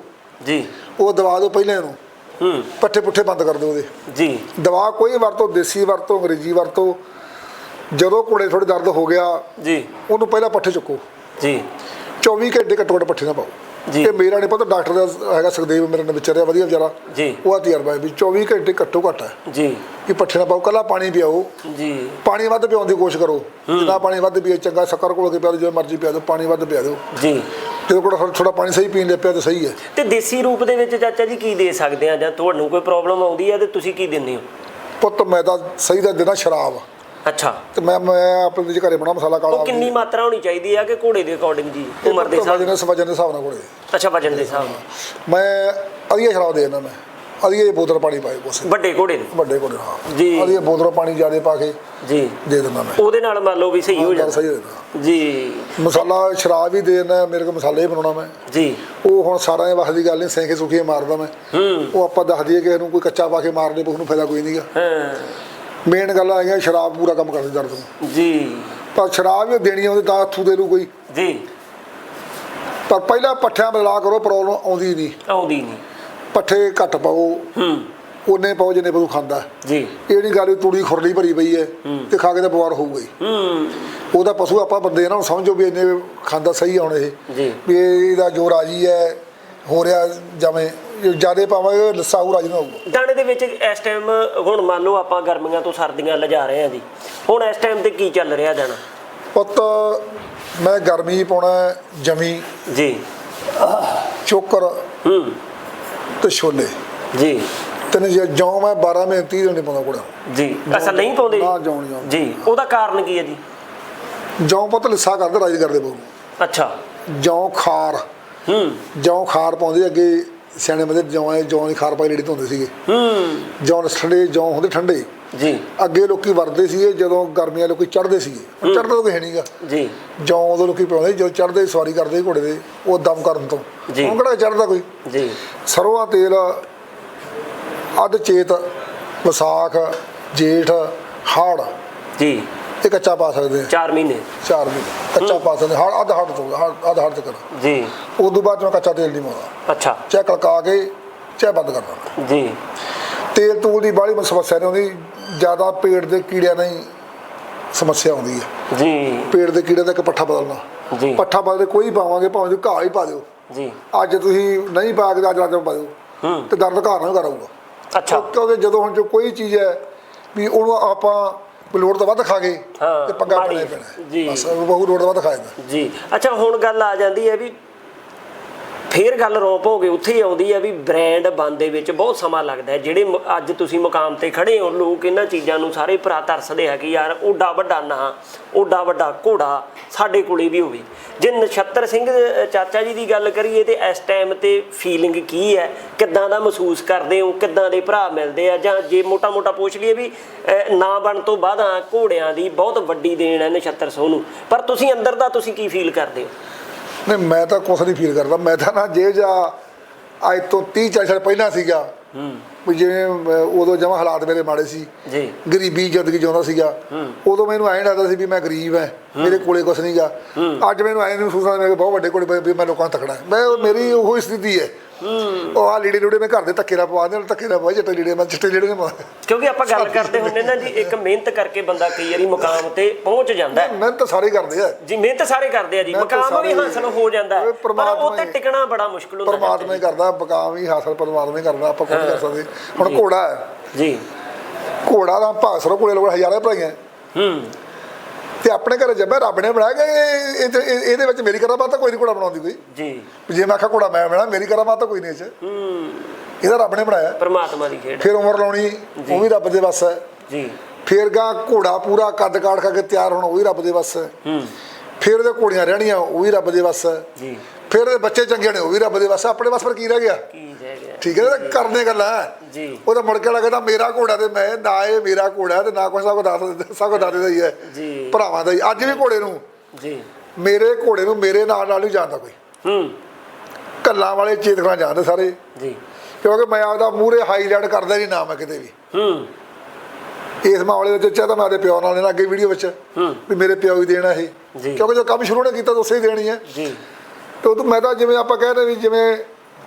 A: ਜੀ।
B: ਉਹ ਦਵਾ ਦਿਓ ਪਹਿਲਾਂ ਇਹਨੂੰ।
A: ਹੂੰ।
B: ਪੱਠੇ ਪੁੱਠੇ ਬੰਦ ਕਰ ਦਿਓ ਉਹਦੇ।
A: ਜੀ।
B: ਦਵਾ ਕੋਈ ਵਰਤੋ ਦੇਸੀ ਵਰਤੋ ਅੰਗਰੇਜ਼ੀ ਵਰਤੋ। ਜਦੋਂ ਕੋੜੇ ਥੋੜੇ ਦਰਦ ਹੋ ਗਿਆ
A: ਜੀ।
B: ਉਹਨੂੰ ਪਹਿਲਾਂ ਪੱਠੇ ਚੁੱਕੋ।
A: ਜੀ।
B: 24 ਘੰਟੇ ਘੱਟੋ ਘੱਟ ਪੱਠੇ ਨਾ ਪਾਓ।
A: ਜੀ।
B: ਇਹ ਮੇਰਾ ਨਹੀਂ ਪਤਾ ਡਾਕਟਰ ਦਾ ਹੈਗਾ ਸੁਖਦੇਵ ਮੇਰੇ ਨਾਲ ਵਿਚਾਰਿਆ ਵਧੀਆ ਵਿਚਾਰਾ।
A: ਜੀ।
B: ਉਹ ਤਜਰਬਾ ਹੈ ਵੀ 24 ਘੰਟੇ ਘੱਟੋ ਘੱਟ ਹੈ
A: ਜੀ।
B: ਕਿ ਪੱਠੇ ਨਾ ਪਾਓ ਕੱਲਾ ਪਾਣੀ ਪਿਆਓ।
A: ਜੀ।
B: ਪਾਣੀ ਵੱਧ ਪਿਆਉਣ ਦੀ ਕੋਸ਼ਿਸ਼ ਕਰੋ। ਜਿੰਨਾ ਪਾਣੀ ਵੱਧ ਪੀਏ ਚੰਗਾ ਸ਼ੱਕਰ ਕੋਲ ਕੇ ਪਿਆ ਦਿਓ, ਜੋ ਮਰਜ਼ੀ ਪਿਆ ਦਿਓ ਪਾਣੀ ਵੱਧ ਪਿਆ ਦਿਓ।
A: ਜੀ।
B: ਜਦੋਂ ਕੋਲ ਥੋੜਾ ਪਾਣੀ ਸਹੀ ਪੀਣ ਲੱਗ ਪਿਆ ਤਾਂ ਸਹੀ ਹੈ।
A: ਤੇ ਦੇਸੀ ਰੂਪ ਦੇ ਵਿੱਚ ਚਾਚਾ ਜੀ ਕੀ ਦੇ ਸਕਦੇ ਆ? ਜਾਂ ਤੁਹਾਨੂੰ ਕੋਈ ਪ੍ਰੋਬਲਮ ਆਉਂਦੀ ਹੈ ਤੇ ਤੁਸੀਂ ਕੀ ਦਿੰਦੇ ਹੋ?
B: ਪੁੱਤ ਮੈਂ ਤਾਂ ਸਹੀ ਦਾ ਦੇਣਾ ਸ਼ਰਾਬ।
A: ਅੱਛਾ।
B: ਤੇ ਮੈਂ ਮੈਂ ਆਪਣੇ ਦੇ ਘਰੇ ਬਣਾ ਮਸਾਲਾ ਕਾਲਾ
A: ਉਹ ਕਿੰਨੀ ਮਾਤਰਾ ਹੋਣੀ ਚਾਹੀਦੀ ਹੈ ਕਿ ਘੋੜੇ ਦੇ ਅਕੋਰਡਿੰਗ ਜੀ? ਉਮਰ ਦੇ ਹਿਸਾਬ
B: ਦੇ ਵਜਨ ਦੇ ਹਿਸਾਬ ਨਾਲ ਕੋਲੇ
A: ਅੱਛਾ ਵਜਨ ਦੇ ਹਿਸਾਬ ਨਾਲ।
B: ਮੈਂ ਅਧੀਆ ਸ਼ਰਾਬ ਦੇ ਦਿੰਦਾ ਮੈਂ। ਅਧੀਆ ਬੋਤਲ ਪਾਣੀ ਪਾਏ ਕੋਸੇ
A: ਵੱਡੇ ਘੋੜੇ ਨੂੰ
B: ਵੱਡੇ ਕੋਲੇ ਹਾਂ।
A: ਜੀ।
B: ਅਧੀਆ ਬੋਤਲ ਪਾਣੀ ਜ਼ਿਆਦਾ ਪਾ ਕੇ
A: ਜੀ।
B: ਦੇ ਦਿੰਦਾ ਮੈਂ।
A: ਉਹਦੇ ਨਾਲ ਮੰਨ ਲਓ ਵੀ ਸਹੀ ਹੋ ਜਾਂਦਾ।
B: ਸਹੀ ਹੋ ਜਾਂਦਾ।
A: ਜੀ।
B: ਮਸਾਲਾ ਸ਼ਰਾਬ ਵੀ ਦੇ ਦਿੰਦਾ ਮੇਰੇ ਕੋਲ ਮਸਾਲੇ ਬਣਾਉਣਾ ਮੈਂ।
A: ਜੀ।
B: ਉਹ ਹੁਣ ਸਾਰਾ ਇਹ ਵਸ ਦੀ ਗੱਲ ਨਹੀਂ ਸੈਂਕੇ ਸੁਖੀਏ ਮਾਰਦਾ ਮੈਂ।
A: ਹੂੰ।
B: ਉਹ ਆਪਾਂ ਦੱਸ ਦਈਏ ਕਿ ਇਹਨੂੰ ਕੋਈ ਕੱਚਾ ਪਾ ਕੇ ਮਾਰਨੇ ਪਊ ਨੂੰ ਫਾਇਦਾ ਕੋਈ ਨਹੀਂਗਾ
A: ਹਾਂ।
B: ਮੇਨ ਗੱਲ ਆ ਗਿਆ ਸ਼ਰਾਬ ਪੂਰਾ ਕੰਮ ਕਰਦੀ ਦਰਦ ਨੂੰ।
A: ਜੀ।
B: ਪਰ ਸ਼ਰਾਬ ਵੀ ਦੇਣੀ ਆਉਂਦੀ ਤਾਂ ਹੱਥੂ ਦੇ ਲੂ ਕੋਈ।
A: ਜੀ।
B: ਪਰ ਪਹਿਲਾਂ ਪੱਠਿਆਂ ਬਦਲਾ ਕਰੋ ਪ੍ਰੋਬਲਮ ਆਉਂਦੀ ਨਹੀਂ।
A: ਆਉਂਦੀ ਨਹੀਂ।
B: ਪੱਠੇ ਘੱਟ ਪਾਓ।
A: ਹੂੰ।
B: ਉਹਨੇ ਪਾਓ ਜਿੰਨੇ ਪਸ਼ੂ ਖਾਂਦਾ।
A: ਜੀ।
B: ਇਹ ਨਹੀਂ ਗੱਲ ਤੂੜੀ ਖੁਰਲੀ ਭਰੀ ਪਈ ਹੈ ਤੇ ਖਾ ਕੇ ਤਾਂ ਬਿਮਾਰ ਹੋਊਗਾ ਹੀ।
A: ਹੂੰ।
B: ਉਹਦਾ ਪਸ਼ੂ ਆਪਾਂ ਬੰਦੇ ਇਹਨਾਂ ਨੂੰ ਸਮਝੋ ਵੀ ਇੰਨੇ ਖਾਂਦਾ ਸਹੀ ਆਉਣ ਇਹ।
A: ਜੀ।
B: ਵੀ ਇਹਦਾ ਜੋ ਰਾਜੀ ਹੈ ਹੋ ਰਿਹਾ ਜਿਵੇਂ ਜਿਆਦੇ ਪਾਵਾਂਗੇ ਲਸਾਊ ਰਾਜੀ ਨਾ ਹੋਊਗਾ
A: ਦਾਣੇ ਦੇ ਵਿੱਚ ਇਸ ਟਾਈਮ ਹੁਣ ਮੰਨ ਲਓ ਆਪਾਂ ਗਰਮੀਆਂ ਤੋਂ ਸਰਦੀਆਂ ਲਿਜਾ ਰਹੇ ਹਾਂ ਜੀ। ਹੁਣ ਇਸ ਟਾਈਮ ਤੇ ਕੀ ਚੱਲ ਰਿਹਾ ਦਾਣਾ?
B: ਪੁੱਤ ਮੈਂ ਗਰਮੀ ਪਾਉਣਾ ਜਮੀ।
A: ਜੀ।
B: ਚੋਕਰ
A: ਹੂੰ।
B: ਤੇ ਛੋਲੇ।
A: ਜੀ।
B: ਤੈਨੂੰ ਜੇ ਜੌਂ ਮੈਂ 12 ਮਹੀਨੇ 30 ਦਿਨ ਨਹੀਂ ਪਾਉਂਦਾ ਕੋੜਾ
A: ਜੀ। ਅਸਲ ਨਹੀਂ ਪਾਉਂਦੇ?
B: ਨਾ ਜੌਂ ਜੌਂ।
A: ਜੀ। ਉਹਦਾ ਕਾਰਨ ਕੀ ਹੈ ਜੀ?
B: ਜੌਂ ਪੁੱਤ ਲਿੱਸਾ ਕਰਦੇ ਰਾਜੀ ਕਰਦੇ ਬਹੁ।
A: ਅੱਛਾ।
B: ਜੌਂ ਖਾਰ।
A: ਹੂੰ।
B: ਜੌਂ ਖਾਰ ਪਾਉਂਦੇ ਅੱਗੇ ਸਿਆਣੇ ਬੰਦੇ ਜੌਂ ਜੌਂ ਦੀ ਖਾਰ ਪਾਈ ਲੜੀ ਧੋਂਦੇ ਸੀਗੇ।
A: ਹੂੰ।
B: ਜੌਂ ਠੰਡੇ ਜੌਂ ਹੁੰਦੇ ਠੰਡੇ।
A: ਜੀ।
B: ਅੱਗੇ ਲੋਕੀ ਵਰਦੇ ਸੀਗੇ ਜਦੋਂ ਗਰਮੀਆਂ ਲੋਕੀ ਚੜਦੇ ਸੀਗੇ। ਚੜਦਾ ਕੋਈ ਹੈ ਨਹੀਂਗਾ
A: ਜੀ।
B: ਜੌਂ ਉਦੋਂ ਲੋਕੀ ਪਾਉਂਦੇ ਜਦੋਂ ਚੜਦੇ ਸਵਾਰੀ ਕਰਦੇ ਘੋੜੇ ਦੇ ਉਹ ਦਮ ਕਰਨ ਤੋਂ।
A: ਜੀ।
B: ਹੁਣ ਕਿਹੜਾ ਚੜਦਾ ਕੋਈ?
A: ਜੀ।
B: ਸਰੋਂ ਦਾ ਤੇਲ ਅੱਧ ਚੇਤ ਵਿਸਾਖ ਜੇਠ ਹਾੜ।
A: ਜੀ।
B: ਇਹ ਕੱਚਾ ਪਾ ਸਕਦੇ ਆ।
A: 4 ਮਹੀਨੇ।
B: ਚਾਰ ਮਹੀਨੇ। ਕੱਚਾ ਪਾ ਸਕਦੇ ਹਾੜ ਅੱਧ ਤੋਂ ਹਾੜ- ਅੱਧ ਹਾੜ ਤੱਕ।
A: ਜੀ।
B: ਉਸ ਤੋਂ ਬਾਅਦ ਮੈਂ ਕੱਚਾ ਤੇਲ ਨਹੀਂ ਪਾਉਂਦਾ।
A: ਅੱਛਾ।
B: ਚਾਹੇ ਕਲਕਾ ਕੇ ਚਾਹੇ ਬੰਦ ਕਰ ਦਿੰਦਾ
A: ਜੀ।
B: ਤੇਲ ਤੂਲ ਦੀ ਬਾਹਲੀ ਸਮੱਸਿਆ ਨਹੀਂ ਆਉਂਦੀ। ਜ਼ਿਆਦਾ ਪੇਟ ਦੇ ਕੀੜਿਆਂ ਨਾਲ ਹੀ ਸਮੱਸਿਆ ਆਉਂਦੀ ਹੈ
A: ਜੀ।
B: ਪੇਟ ਦੇ ਕੀੜੇ ਦਾ ਇੱਕ ਪੱਠਾ ਬਦਲਣਾ।
A: ਜੀ।
B: ਪੱਠਾ ਬਦਲ ਕੋਈ ਪਾਵਾਂਗੇ ਭਾਵੇਂ ਘਾਹ ਹੀ ਪਾ ਦਿਓ।
A: ਜੀ।
B: ਅੱਜ ਤੁਸੀਂ ਨਹੀਂ ਪਾ ਕੇ ਅੱਜ ਰਾਤ ਨੂੰ ਪਾ ਦਿਓ।
A: ਹੂੰ।
B: ਤੇ ਦਰਦ ਘਾਹ ਨਾਲ ਕਰਾਊਗਾ
A: ਅੱਛਾ।
B: ਕਿਉਂਕਿ ਜਦੋਂ ਹੁਣ ਜੋ ਕੋਈ ਚੀਜ਼ ਹੈ ਵੀ ਉਹਨੂੰ ਆਪਾਂ ਕੋਈ ਲੋੜ ਤੋਂ ਵੱਧ ਖਾ ਗਏ
A: ਹਾਂ,
B: ਤੇ ਪੰਗਾ
A: ਮਾੜੀ
B: ਪੈਣਾ ਹੀ। ਪੈਣਾ
A: ਜੀ।
B: ਬਸ ਉਹ ਬਹੁ ਲੋੜ ਤੋਂ ਵੱਧ ਖਾ ਜਾਂਦਾ
A: ਜੀ ਅੱਛਾ ਹੁਣ ਗੱਲ ਆ ਜਾਂਦੀ ਹੈ ਵੀ ਫੇਰ ਗੱਲ ਰੋਪ ਹੋ ਗਈ, ਉੱਥੇ ਹੀ ਆਉਂਦੀ ਹੈ ਵੀ ਬ੍ਰਾਂਡ ਬਣ ਦੇ ਵਿੱਚ ਬਹੁਤ ਸਮਾਂ ਲੱਗਦਾ ਹੈ। ਜਿਹੜੇ ਮ- ਅੱਜ ਤੁਸੀਂ ਮੁਕਾਮ ਤੇ ਖੜੇ ਹੋ, ਲੋਕ ਇਹਨਾਂ ਚੀਜ਼ਾਂ ਨੂੰ ਸਾਰੇ ਭਰਾ ਤਰਸਦੇ ਆ ਕਿ ਯਾਰ ਓਡਾ ਵੱਡਾ ਨਾਂ, ਓਡਾ ਵੱਡਾ ਘੋੜਾ ਸਾਡੇ ਕੋਲੇ ਵੀ ਹੋਵੇ। ਜੇ ਨਛੱਤਰ ਸਿੰਘ ਚਾਚਾ ਜੀ ਦੀ ਗੱਲ ਕਰੀਏ ਤੇ ਇਸ ਟਾਈਮ ਤੇ ਫੀਲਿੰਗ ਕੀ ਹੈ? ਕਿੱਦਾਂ ਦਾ ਮਹਿਸੂਸ ਕਰਦੇ ਹੋ? ਕਿੱਦਾਂ ਦੇ ਭਰਾ ਮਿਲਦੇ ਆ? ਜਾਂ ਜੇ ਮੋਟਾ ਮੋਟਾ ਪੁੱਛ ਲਈਏ ਵੀ ਨਾਂ ਬਣ ਤੋਂ ਬਾਅਦ ਆ ਘੋੜਿਆਂ ਦੀ ਬਹੁਤ ਵੱਡੀ ਦੇਣ ਹੈ ਨਛੱਤਰ ਸਿੰਘ ਨੂੰ ਪਰ ਤੁਸੀਂ ਅੰਦਰ ਦਾ ਤੁਸੀਂ ਕੀ ਫੀਲ ਕਰਦੇ ਹੋ?
B: ਨਹੀਂ ਮੈਂ ਤਾਂ ਕੁਛ ਨਹੀਂ ਫੀਲ ਕਰਦਾ। ਮੈਂ ਤਾਂ ਨਾ ਜੇ ਜਾ ਅੱਜ ਤੋਂ 30 40 ਸਾਲ ਪਹਿਲਾਂ ਸੀਗਾ
A: ਹੂੰ।
B: ਜਿਵੇਂ ਮੈਂ- ਉਦੋਂ ਜਮਾ ਹਾਲਾਤ ਮੇਰੇ ਮਾੜੇ ਸੀ
A: ਜੀ।
B: ਗਰੀਬੀ ਜ਼ਿੰਦਗੀ ਜਿਉਂਦਾ ਸੀਗਾ ਉਦੋਂ ਮੈਨੂੰ ਐਂ ਲੱਗਦਾ ਸੀ ਵੀ ਮੈਂ ਗਰੀਬ ਐ ਮੇਰੇ ਕੋਲੇ ਕੁਛ ਨਹੀਂਗਾ ਅੱਜ ਮੈਨੂੰ ਐਂ ਮਹਿਸੂਸ ਹੁੰਦਾ ਮੇਰੇ ਬਹੁਤ ਵੱਡੇ ਕੋਲੇ ਵੀ ਮੈਂ ਲੋਕਾਂ ਨੂੰ ਤਕੜਾ ਮੈਂ ਮੇਰੀ ਉਹ ਸਥਿਤੀ ਹੈ ਉਹ ਆ ਲੀੜੇ ਲੂੜੇ ਮੈਂ ਘਰ ਦੇ ਧੱਕੇ ਨਾਲ ਪਵਾ ਦੇ ਧੱਕੇ ਨਾਲ ਪਵਾ ਚਿੱਟੇ ਲੀੜੇ ਮੈਂ ਚਿੱਟੇ ਲੀੜੇ ਪਵਾ
A: ਕਿਉਂਕਿ ਆਪਾਂ ਗੱਲ ਕਰਦੇ ਹੁੰਦੇ ਨਾ ਜੀ ਇੱਕ ਮਿਹਨਤ ਕਰਕੇ ਬੰਦਾ ਕਈ ਵਾਰੀ ਮੁਕਾਮ ਤੇ ਪਹੁੰਚ ਜਾਂਦਾ ਹੈ।
B: ਮਿਹਨਤ ਸਾਰੇ ਕਰਦੇ ਆ।
A: ਜੀ ਮਿਹਨਤ ਸਾਰੇ ਕਰਦੇ ਆ ਜੀ ਮੁਕਾਮ ਵੀ ਹਾਸਲ ਹੋ ਜਾਂਦਾ ਪਰ ਉਹ ਤੇ ਟਿਕਣਾ ਬੜਾ ਮੁਸ਼ਕਲ ਹੁੰਦਾ
B: ਪਰਮਾਤਮਾ ਹੀ ਕਰਦਾ ਬਕਾਮ ਹੀ ਹਾਸਲ ਪਰਮਾਤਮਾ ਹੀ ਕਰਦਾ ਆਪਾਂ ਨਹੀਂ ਕਰ ਸਕਦੇ। ਹੁਣ ਘੋੜਾ ਹੈ।
A: ਜੀ।
B: ਘੋੜਾ ਦਾ ਭਾਸਰੋ ਕੋਲੇ ਲੋੜ ਹਜ਼ਾਰਾਂ ਭਰਾਈਆਂ।
A: ਹੂੰ।
B: ਤੇ ਆਪਣੇ ਘਰੇ ਜੱਬੇ ਰੱਬ ਨੇ ਬਣਾਇਆ ਕਿ ਇਹ- ਇਹ- ਇਹ- ਇਹਦੇ ਵਿੱਚ ਮੇਰੀ ਕਰਾਮਾਤ ਤਾਂ ਕੋਈ ਨਹੀਂ ਘੋੜਾ ਬਣਾਉਂਦੀ ਕੋਈ।
A: ਜੀ।
B: ਜੇ ਮੈਂ ਆਖਾਂ ਘੋੜਾ ਮੈਂ ਬਣਾ ਮੇਰੀ ਕਰਾਮਾਤ ਤਾਂ ਕੋਈ ਨਹੀਂ 'ਚ।
A: ਹੂੰ।
B: ਇਹਦਾ ਰੱਬ ਨੇ ਬਣਾਇਆ।
A: ਪਰਮਾਤਮਾ ਦੀ ਖੇਡ।
B: ਫਿਰ ਉਮਰ ਲਾਉਣੀ ਉਹ ਵੀ ਰੱਬ ਦੇ ਵੱਸ ਹੈ।
A: ਜੀ।
B: ਫਿਰ ਗਾ ਘੋੜਾ ਪੂਰਾ ਕੱਦ ਕਾੜ ਖਾ ਕੇ ਤਿਆਰ ਹੋਣਾ ਉਹ ਵੀ ਰੱਬ ਦੇ ਵੱਸ ਹੈ।
A: ਹੂੰ।
B: ਫਿਰ ਉਹਦੇ ਘੋੜੀਆਂ ਰਹਿਣੀਆਂ ਉਹ ਵੀ ਰੱਬ ਦੇ ਵੱਸ ਹੈ।
A: ਜੀ।
B: ਫਿਰ ਬੱਚੇ ਚੰਗੇ ਨੇ ਉਹ ਵੀ ਰੱਬ ਦੇ ਵੱਸ ਆਪਣੇ ਵੱਸ ਪਰ ਕੀ ਰਹਿ ਗਿਆ?
A: ਕੀ ਰਹਿ ਗਿਆ
B: ਠੀਕ ਹੈ ਨਾ ਕਰਨੇ ਗੱਲਾਂ।
A: ਜੀ।
B: ਉਹ ਤਾਂ ਮੁੜ ਕੇ ਲੱਗਦਾ ਮੇਰਾ ਘੋੜਾ ਤੇ ਮੈਂ ਨਾ ਇਹ ਮੇਰਾ ਘੋੜਾ ਤੇ ਨਾ ਕੋਈ ਸਭ ਦਾਦਾ ਸਭ ਦਾਦੇ ਦਾ ਹੀ ਹੈ।
A: ਜੀ।
B: ਭਰਾਵਾਂ ਦਾ ਹੀ। ਅੱਜ ਵੀ ਘੋੜੇ ਨੂੰ
A: ਜੀ।
B: ਮੇਰੇ ਘੋੜੇ ਨੂੰ ਮੇਰੇ ਨਾਲ ਨਾਲ ਹੀ ਜਾਣਦਾ ਕੋਈ।
A: ਹੂੰ।
B: ਕੱਲਾਂ ਵਾਲੇ ਚੇਤਕਣਾ ਜਾਣਦੇ ਸਾਰੇ।
A: ਜੀ।
B: ਕਿਉਂਕਿ ਮੈਂ ਆਪਦਾ ਮੂਹਰੇ ਹਾਈਲਾਈਟ ਕਰਦਾ ਨਹੀਂ ਨਾ ਮੈਂ ਕਿਤੇ ਵੀ।
A: ਹੂੰ।
B: ਇਸ ਮਾਮਲੇ ਵਿੱਚ ਤਾਂ ਮੈਂ ਆਪਦੇ ਪਿਓ ਨਾਲ ਲੈਣਾ ਅੱਗੇ ਵੀਡੀਓ ਵਿੱਚ
A: ਹੂੰ।
B: ਵੀ ਮੇਰੇ ਪਿਓ ਹੀ ਦੇਣਾ ਇਹ। ਕਿਉਂਕਿ ਜੋ ਕੰਮ ਸ਼ੁਰੂ ਨੇ ਕੀਤਾ ਤਾਂ ਉਸੇ ਹੀ ਦੇਣੀ ਹੈ।
A: ਜੀ।
B: ਤੇ ਉਹ ਮੈਂ ਤਾਂ ਜਿਵੇਂ ਆਪਾਂ ਕਹਿੰਦੇ ਵੀ ਜਿਵੇਂ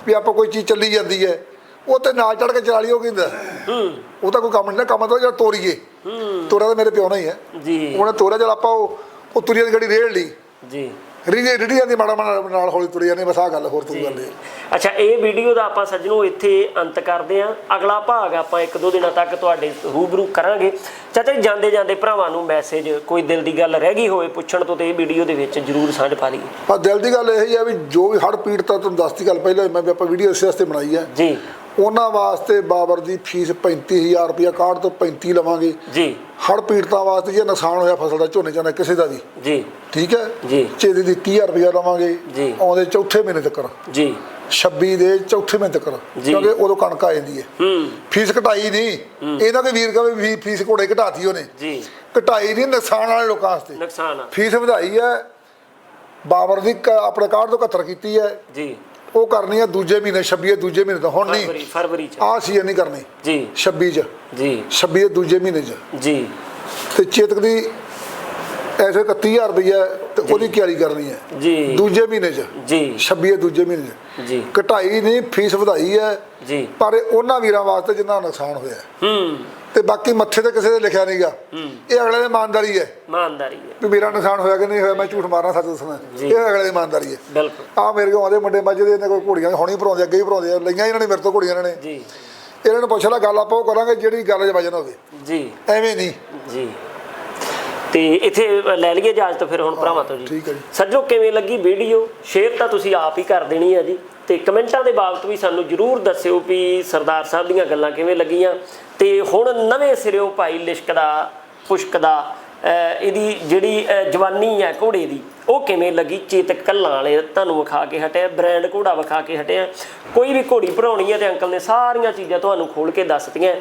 B: ਵੀ ਆਪਾਂ ਕੋਈ ਚੀਜ਼ ਚੱਲੀ ਜਾਂਦੀ ਹੈ ਉਹ ਤੇ ਨਾਲ ਚੜ ਕੇ ਚਲਾ ਲਈ ਉਹ ਕਹਿੰਦਾ
A: ਹੂੰ।
B: ਉਹ ਤਾਂ ਕੋਈ ਕੰਮ ਨਹੀਂ ਨਾ ਕੰਮ ਤਾਂ ਜਿਹੜਾ ਤੋਰੀਏ।
A: ਹੂੰ।
B: ਤੋਰਾ ਤਾਂ ਮੇਰੇ ਪਿਓ ਨਾਲ ਹੀ ਹੈ।
A: ਜੀ।
B: ਉਹਨੇ ਤੋਰਿਆ ਜਦ ਆਪਾਂ ਉਹ ਉਹ ਤੁਰੀਆਂ ਦੀ ਗੱਡੀ ਰੇੜ ਲਈ।
A: ਜੀ।
B: ਰੀੜੀ ਰੀੜੀ ਜਾਂਦੀ ਮਾੜਾ ਮਾੜਾ ਨਾਲ ਹੌਲੀ ਤੁਰੀ ਜਾਂਦੀ ਬਸ ਆਹ ਗੱਲ ਹੋਰ ਤੂੰ ਗੱਲ ਨਹੀਂ
A: ਅੱਛਾ ਇਹ ਵੀਡੀਓ ਦਾ ਆਪਾਂ ਸੱਜਣੋ ਇੱਥੇ ਅੰਤ ਕਰਦੇ ਆਂ ਅਗਲਾ ਭਾਗ ਆਪਾਂ ਇੱਕ ਦੋ ਦਿਨਾਂ ਤੱਕ ਤੁਹਾਡੇ ਰੂਬਰੂ ਕਰਾਂਗੇ। ਚਾਚਾ ਜੀ ਜਾਂਦੇ ਜਾਂਦੇ ਭਰਾਵਾਂ ਨੂੰ ਮੈਸੇਜ ਕੋਈ ਦਿਲ ਦੀ ਗੱਲ ਰਹਿ ਗਈ ਹੋਵੇ ਪੁੱਛਣ ਤੋਂ ਤੇ ਇਹ ਵੀਡੀਓ ਦੇ ਵਿੱਚ ਜਰੂਰ ਸਾਂਝ ਪਾ ਲਈਏ।
B: ਪਰ ਦਿਲ ਦੀ ਗੱਲ ਇਹ ਹੀ ਵੀ ਜੋ ਵੀ ਹੜ ਪੀੜਤਾ ਤੁਹਾਨੂੰ ਦੱਸਤੀ ਗੱਲ ਪਹਿਲਾਂ ਮੈਂ ਵੀ ਆਪਾਂ ਵੀਡੀਓ ਇਸੇ ਵਾਸਤੇ ਬਣਾਈ ਹੈ
A: ਜੀ।
B: ਉਹਨਾਂ ਵਾਸਤੇ ਬਾਬਰ ਦੀ ਫੀਸ 35000 ਰੁਪਇਆ ਕਾਰਡ ਤੋਂ 35 ਲਵਾਂਗੇ।
A: ਜੀ।
B: ਹੜ ਪੀੜਤਾਂ ਵਾਸਤੇ ਜੇ ਨੁਕਸਾਨ ਹੋਇਆ ਫਸਲ ਦਾ ਝੋਨੇ ਚਾਨਾ ਕਿਸੇ ਦਾ ਵੀ।
A: ਜੀ।
B: ਠੀਕ ਹੈ?
A: ਜੀ।
B: ਚੇਦੀ ਦੀ 30000 ਰੁਪਇਆ ਲਵਾਂਗੇ।
A: ਜੀ।
B: ਆਉਂਦੇ ਚੌਥੇ ਮਹੀਨੇ ਤੱਕ।
A: ਜੀ।
B: 26 ਦੇ ਚੌਥੇ ਮਹੀਨੇ ਤੱਕ। ਕਿਉਂਕਿ ਉਦੋਂ ਕਣਕ ਆ ਜਾਂਦੀ ਹੈ।
A: ਹੂੰ।
B: ਫੀਸ ਘਟਾਈ ਨਹੀਂ। ਇਹਨਾਂ ਦੇ ਵੀਰ ਕਹੇ ਵੀ ਫੀਸ ਘੋੜੇ ਘਟਾਤੀ ਉਹਨੇ।
A: ਜੀ।
B: ਘਟਾਈ ਨਹੀਂ ਨੁਕਸਾਨ ਵਾਲੇ ਲੋਕਾਂ ਵਾਸਤੇ।
A: ਨੁਕਸਾਨ
B: ਫੀਸ ਵਧਾਈ ਹੈ। ਬਾਬਰ ਦੀ ਆਪਣੇ ਕਾਰਡ ਤੋਂ 71 ਕੀਤੀ ਹੈ।
A: ਜੀ।
B: ਉਹ ਕਰਨੀ ਹੈ ਦੂਜੇ ਮਹੀਨੇ 26 ਦੇ ਦੂਜੇ ਮਹੀਨੇ ਤੋਂ ਹੁਣ
A: ਫਰਵਰੀ
B: ਨਹੀਂ।
A: ਫਰਵਰੀ ਚ।
B: ਆਹ ਸੀ ਨਹੀਂ ਕਰਨੀ।
A: ਜੀ।
B: 26 ਚ।
A: ਜੀ।
B: 26 ਦੇ ਦੂਜੇ ਮਹੀਨੇ ਚ।
A: ਜੀ।
B: ਤੇ ਚੇਤਕ ਦੀ ਐਸੇ 31000 ਰੁਪਈਆ ਤੇ ਉਹਦੀ ਕਿਆਰੀ ਕਰਨੀ ਹੈ।
A: ਜੀ।
B: ਦੂਜੇ ਮਹੀਨੇ 'ਚ।
A: ਜੀ।
B: 26 ਹੈ ਦੂਜੇ ਮਹੀਨੇ 'ਚ।
A: ਜੀ।
B: ਘਟਾਈ ਨਹੀਂ ਫੀਸ ਵਧਾਈ ਹੈ।
A: ਜੀ।
B: ਪਰ ਉਹਨਾਂ ਵੀਰਾਂ ਵਾਸਤੇ ਜਿਨ੍ਹਾਂ ਦਾ ਨੁਕਸਾਨ ਹੋਇਆ।
A: ਹੂੰ।
B: ਤੇ ਬਾਕੀ ਮੱਥੇ ਤੇ ਕਿਸੇ ਦੇ ਲਿਖਿਆ ਨਹੀਂਗਾ ਇਹ ਅਗਲੇ ਦੀ ਇਮਾਨਦਾਰੀ ਹੈ।
A: ਇਮਾਨਦਾਰੀ ਹੈ।
B: ਵੀ ਮੇਰਾ ਨੁਕਸਾਨ ਹੋਇਆ ਕਿ ਨਹੀਂ ਹੋਇਆ ਮੈਂ ਝੂਠ ਮਾਰਨਾ ਸੱਚ ਦੱਸਣਾ। ਇਹ ਅਗਲੇ ਦੀ ਇਮਾਨਦਾਰੀ ਹੈ।
A: ਬਿਲਕੁਲ।
B: ਆ ਮੇਰੇ ਕੋਲ ਆਉਂਦੇ ਮੁੰਡੇ ਮੱਝ ਦੇ ਇਹਨਾਂ ਕੋਲ ਘੋੜੀਆਂ ਹੁਣੀ ਭਰਾਉਂਦੇ ਅੱਗੇ ਹੀ ਭਰਾਉਂਦੇ ਲਈਆਂ ਇਹਨਾਂ ਨੇ ਮੇਰੇ ਤੋਂ ਘੋੜੀਆਂ ਇਹਨਾਂ ਨੇ।
A: ਜੀ।
B: ਇਹਨਾਂ ਨੂੰ ਪੁੱਛ ਲੈ ਗੱਲ ਆਪਾਂ ਉਹ ਕਰਾਂਗੇ ਜਿਹੜੀ ਗੱਲ 'ਚ ਵਜਨ ਹੋਵੇ।
A: ਜੀ।
B: ਐਵੇਂ ਨਹੀਂ।
A: ਜੀ। ਤੇ ਇੱਥੇ ਲੈ ਲਈਏ ਇਜਾਜ਼ਤ ਫਿਰ ਹੁਣ ਭਰਾਵਾਂ ਤੋਂ ਜੀ।
B: ਠੀਕ ਹੈ ਜੀ।
A: ਸੱਜੋ ਕਿਵੇਂ ਲੱਗੀ ਵੀਡੀਓ? ਸ਼ੇਅਰ ਤਾਂ ਤੁਸੀਂ ਆਪ ਹੀ ਕਰ ਦੇਣੀ ਹੈ ਜੀ। ਤੇ ਕਮੈਂਟਾਂ ਦੇ ਬਾਬਤ ਵੀ ਸਾਨੂੰ ਜਰੂਰ ਦੱਸਿਓ ਵੀ ਸਰਦਾਰ ਸਾਹਿਬ ਦੀਆਂ ਗੱਲਾਂ ਕਿਵੇਂ ਲੱਗੀਆਂ। ਤੇ ਹੁਣ ਨਵੇਂ ਸਿਰਿਓਂ ਭਾਈ ਲਿਸ਼ਕਦਾ ਪੁਸ਼ਕਦਾ ਇਹਦੀ ਜਿਹੜੀ ਜਵਾਨੀ ਹੈ ਘੋੜੇ ਦੀ ਉਹ ਕਿਵੇਂ ਲੱਗੀ? ਚੇਤਕ ਕੱਲਾਂ ਵਾਲੇ ਤੁਹਾਨੂੰ ਵਿਖਾ ਕੇ ਹਟਿਆ ਬ੍ਰਾਂਡ ਘੋੜਾ ਵਿਖਾ ਕੇ ਹਟਿਆ। ਕੋਈ ਵੀ ਘੋੜੀ ਭਰਾਉਣੀ ਹੈ ਤੇ ਅੰਕਲ ਨੇ ਸਾਰੀਆਂ ਚੀਜ਼ਾਂ ਤੁਹਾਨੂੰ ਖੋਲ ਕੇ ਦੱਸਤੀਆਂ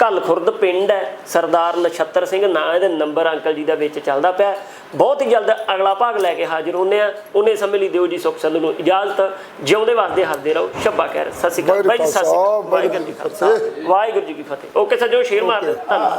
A: ਕੱਲ ਖੁਰਦ ਪਿੰਡ ਹੈ ਸਰਦਾਰ ਨਛੱਤਰ ਸਿੰਘ ਨਾਂ ਇਹਦੇ ਨੰਬਰ ਅੰਕਲ ਜੀ ਦਾ ਵਿੱਚ ਚੱਲਦਾ ਪਿਆ ਬਹੁਤ ਹੀ ਜਲਦ ਅਗਲਾ ਭਾਗ ਲੈ ਕੇ ਹਾਜ਼ਰ ਹੁੰਨੇ ਆ ਉਹਨੇ ਸਮੇਂ ਲਈ ਦਿਓ ਜੀ ਸੁਖ ਸੰਧ ਨੂੰ ਇਜਾਜ਼ਤ। ਜਿਉਂਦੇ ਵਸਦੇ ਹੱਸਦੇ ਰਹੋ। ਸ਼ੱਬਾ ਕਹਿਰ। ਸਤਿ ਸ਼੍ਰੀ ਅਕਾਲ। ਬਾਈ ਜੀ ਸਤਿ ਸ਼੍ਰੀ ਅਕਾਲ। ਵਾਹਿਗੁਰੂ ਜੀ ਕਾ ਫਤਿਹ। ਓਕੇ ਸੱਜੋ ਸ਼ੇਰ ਮਾਰ ਧੰਨਵਾਦ।